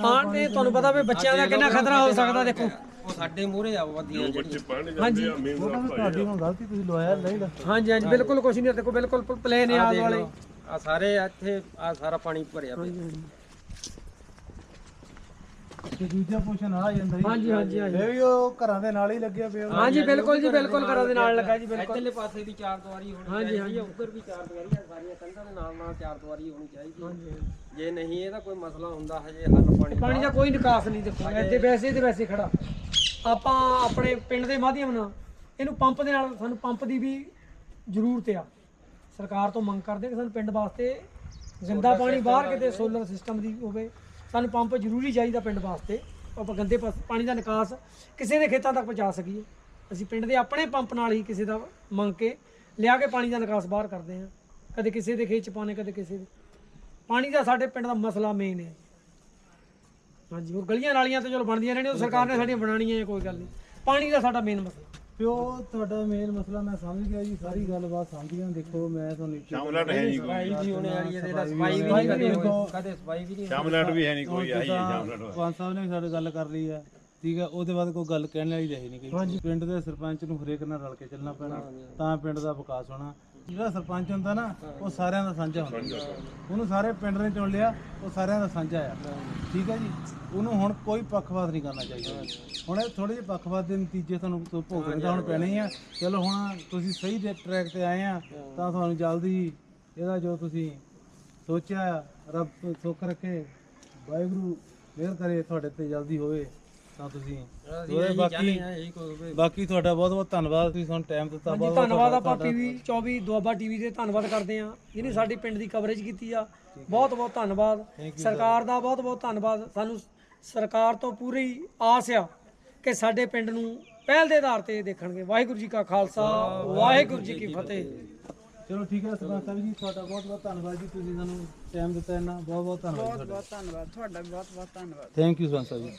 ਹਾਂ ਤੇ ਤੁਹਾਨੂੰ ਪਤਾ ਵੀ ਬੱਚਿਆਂ ਦਾ ਕਿੰਨਾ ਖਤਰਾ ਹੋ ਸਕਦਾ ਦੇਖੋ। ਉਹ ਸਾਡੇ ਮੂਹਰੇ ਆ ਵਧੀਆ ਜੋ ਬੱਚੇ ਪੜ੍ਹਨ ਜਾਂਦੇ ਆ ਮੇਨ ਉਹ ਕਹਿੰਦਾ ਤੁਹਾਡੀ ਹੁਣ ਗਲਤੀ ਤੁਸੀਂ ਲਵਾਇਆ ਨਹੀਂ ਦਾ ਹਾਂਜੀ ਹਾਂਜੀ ਬਿਲਕੁਲ ਕੁਝ ਨਹੀਂ ਦੇਖੋ ਬਿਲਕੁਲ ਪਲੇਨ ਆ ਆਲ ਵਾਲੇ। ਆ ਸਾਰੇ ਇੱਥੇ ਆ ਸਾਰਾ ਪਾਣੀ ਭਰਿਆ ਪਿਆ। ਤੇ ਦੂਜਾ ਪੋਰਸ਼ਨ ਆ ਜਾਂਦਾ ਜੀ। ਹਾਂਜੀ ਹਾਂਜੀ ਹਾਂਜੀ। ਇਹ ਵੀ ਉਹ ਘਰਾਂ ਦੇ ਨਾਲ ਹੀ ਲੱਗਿਆ ਪਿਆ। ਹਾਂਜੀ ਬਿਲਕੁਲ ਜੀ ਬਿਲਕੁਲ ਘਰਾਂ ਦੇ ਨਾਲ ਲੱਗਾ ਜੀ ਬਿਲਕੁਲ। ਇੱਧਰਲੇ ਪਾਸੇ ਵੀ ਚਾਰ ਦੀਵਾਰੀ ਹੋਣੀ ਹਾਂਜੀ, ਚਾਹੀਦੀ ਹੈ ਉੱਧਰ ਵੀ ਚਾਰ ਦੀਵਾਰੀ ਆ ਸਾਰੀਆਂ ਕੰਧਾਂ ਦੇ ਨਾਲ ਨਾਲ ਚਾਰ ਦੀਵਾਰੀ ਹੋਣੀ ਚਾਹੀਦੀ ਹੈ ਜੇ ਨਹੀਂ ਇਹਦਾ ਕੋਈ ਮਸਲਾ ਹੁੰਦਾ ਹਜੇ ਹੱਲ ਪਾਣੀ ਦਾ ਪਾਣੀ ਦਾ ਕੋਈ ਨਿਕਾਸ ਨਹੀਂ ਦੇਖੋ ਇੱਥੇ ਵੈਸੇ ਤੇ ਵੈਸੇ ਖੜਾ। ਆਪਾਂ ਆਪਣੇ ਪਿੰਡ ਦੇ ਮਾਧਿਅਮ ਨਾਲ ਇਹਨੂੰ ਪੰਪ ਦੇ ਨਾਲ ਸਾਨੂੰ ਪੰਪ ਦੀ ਵੀ ਜ਼ਰੂਰਤ ਆ। ਸਰਕਾਰ ਤੋਂ ਮੰਗ ਕਰਦੇ ਕਿ ਸਾਨੂੰ ਪਿੰਡ ਵਾਸਤੇ ਜ਼ਿੰਦਾ ਪਾਣੀ ਬਾਹਰ ਕਿਤੇ ਸੋਲਰ ਸਿਸਟਮ ਦੀ ਹੋਵੇ। ਸਾਨੂੰ ਪੰਪ ਜ਼ਰੂਰੀ ਚਾਹੀਦਾ ਪਿੰਡ ਵਾਸਤੇ। ਆਪਾਂ ਗੰਦੇ ਪਾਣੀ ਦਾ ਨਿਕਾਸ ਕਿਸੇ ਦੇ ਖੇਤਾਂ ਤੱਕ ਪਹੁੰਚਾ ਸਕੀਏ। ਅਸੀਂ ਪਿੰਡ ਦੇ ਆਪਣੇ ਪੰਪ ਨਾਲ ਹੀ ਕਿਸੇ ਦਾ ਮੰਗ ਕੇ ਲਿਆ ਕੇ ਪਾਣੀ ਦਾ ਨਿਕਾਸ ਬਾਹਰ ਕਰਦੇ ਹਾਂ। ਕਦੇ ਕਿਸੇ ਦੇ ਖੇਤ ਚ ਪਾਣੇ ਕਦੇ ਕਿਸੇ ਦੇ। ਪਾਣੀ ਦਾ ਸਾਡੇ ਪਿੰਡ ਦਾ ਮਸਲਾ ਮੇਨ ਹੈ। ਹਾਂਜੀ ਉਹ ਗਲੀਆਂ ਨਾਲੀਆਂ ਤਾਂ ਚਲੋ ਬਣਦੀਆਂ ਰਹਿਣੀਆਂ ਉਹ ਸਰਕਾਰ ਨੇ ਸਾਡੀਆਂ ਬਣਾਉਣੀਆਂ ਹੈ ਕੋਈ ਗੱਲ ਨਹੀਂ। ਪਾਣੀ ਦਾ ਸਾਡਾ ਮੇਨ ਮਸਲਾ। ਪਿਓ ਤੁਹਾਡਾ ਮੇਨ ਮਸਲਾ ਮੈਂ ਸਮਝ ਗਿਆ ਜੀ ਸਾਰੀ ਗੱਲਬਾਤ ਸਮਝ ਗਿਆ ਦੇਖੋ ਮੈਂ ਤੁਹਾਨੂੰ ਇੱਕ ਸਫ਼ਾਈ ਵੀ ਹੋਣੀ ਵਾਲੀ ਹੈ ਇਹਦਾ ਸਫ਼ਾਈ ਵੀ ਨਹੀਂ ਕਦੇ ਹੋਈ ਕਦੇ ਸਫ਼ਾਈ ਵੀ ਨਹੀਂ ਸ਼ਾਮਲਾਟ ਵੀ ਹੈ ਨਹੀਂ ਕੋਈ ਆਈ ਹੈ ਪੰਜ ਸਾਹਿਬ ਨੇ ਸਾਡੇ ਗੱਲ ਕਰ ਲਈ ਆ ਠੀਕ ਹੈ ਉਹਦੇ ਬਾਅਦ ਕੋਈ ਗੱਲ ਕਹਿਣ ਵਾਲੀ ਰਹੀ ਨਹੀਂ ਗਈ ਪਿੰਡ ਦੇ ਸਰਪੰਚ ਨੂੰ ਹਰੇਕ ਨਾਲ ਰਲ ਕੇ ਚੱਲਣਾ ਪੈਣਾ ਤਾਂ ਪਿੰਡ ਦਾ ਵਿਕਾਸ ਹੋਣਾ। ਜਿਹੜਾ ਸਰਪੰਚ ਹੁੰਦਾ ਨਾ ਉਹ ਸਾਰਿਆਂ ਦਾ ਸਾਂਝਾ ਹੁੰਦਾ। ਉਹਨੂੰ ਸਾਰੇ ਪਿੰਡ ਨੇ ਚੁਣ ਲਿਆ ਉਹ ਸਾਰਿਆਂ ਦਾ ਸਾਂਝਾ ਆ। ਠੀਕ ਹੈ ਜੀ? ਉਹਨੂੰ ਹੁਣ ਕੋਈ ਪੱਖਪਾਤ ਨਹੀਂ ਕਰਨਾ ਚਾਹੀਦਾ। ਹੁਣ ਇਹ ਥੋੜੇ ਜਿਹੇ ਪੱਖਪਾਤ ਦੇ ਨਤੀਜੇ ਤੁਹਾਨੂੰ ਭੋਗਣੇ ਤਾਂ ਹੁਣ ਪੈਣੇ ਆ। ਚਲੋ ਹੁਣ ਤੁਸੀਂ ਸਹੀ ਦੇ ਟਰੈਕ ਤੇ ਆਏ ਆ ਤਾਂ ਤੁਹਾਨੂੰ ਜਲਦੀ ਇਹਦਾ ਜੋ ਤੁਸੀਂ ਸੋਚਿਆ ਰੱਬ ਸੁੱਖ ਰੱਖੇ ਵਾਹਿਗੁਰੂ ਮਿਹਰ ਕਰੇ ਤੁਹਾਡੇ ਤੇ ਜਲਦੀ ਹੋਵੇ। ਤਾਂ ਤੁਸੀਂ। ਹੋਏ ਬਾਕੀ ਬਾਕੀ ਤੁਹਾਡਾ ਬਹੁਤ ਬਹੁਤ ਧੰਨਵਾਦ। ਤੁਸੀਂ ਸਾਨੂੰ ਟਾਈਮ ਦਿੱਤਾ ਬਹੁਤ ਧੰਨਵਾਦ ਆਪਾਂ ਪੀਵੀ 24 ਦੁਆਬਾ ਟੀਵੀ ਦੇ ਧੰਨਵਾਦ ਕਰਦੇ ਆ ਜਿਹਨੇ ਸਾਡੀ ਪਿੰਡ ਦੀ ਕਵਰੇਜ ਕੀਤੀ ਆ। ਬਹੁਤ ਬਹੁਤ ਧੰਨਵਾਦ। ਸਰਕਾਰ ਦਾ ਬਹੁਤ ਬਹੁਤ ਧੰਨਵਾਦ। ਸਾਨੂੰ ਸਰਕਾਰ ਤੋਂ ਪੂਰੀ ਆਸ ਆ ਕਿ ਸਾਡੇ ਪਿੰਡ ਨੂੰ ਪਹਿਲ ਦੇ ਆਧਾਰ ਤੇ ਦੇਖਣਗੇ। ਵਾਹਿਗੁਰੂ ਜੀ ਕਾ ਖਾਲਸਾ ਵਾਹਿਗੁਰੂ ਜੀ ਕੀ ਫਤਿਹ। ਚਲੋ ਠੀਕ ਹੈ ਸਰਪੰਚ ਸਾਹਿਬ ਜੀ ਤੁਹਾਡਾ ਬਹੁਤ ਬਹੁਤ ਧੰਨਵਾਦ ਜੀ। ਤੁਸੀਂ ਸਾਨੂੰ ਟਾਈਮ ਦਿੱਤਾ ਇੰਨਾ। ਬਹੁਤ ਬਹੁਤ ਧੰਨਵਾਦ ਬਹੁਤ ਬਹੁਤ ਧੰਨਵਾਦ। ਤੁਹਾਡਾ ਬਹੁਤ ਬਹੁਤ ਧੰਨਵਾਦ। Thank you sarpanch Sahib ji.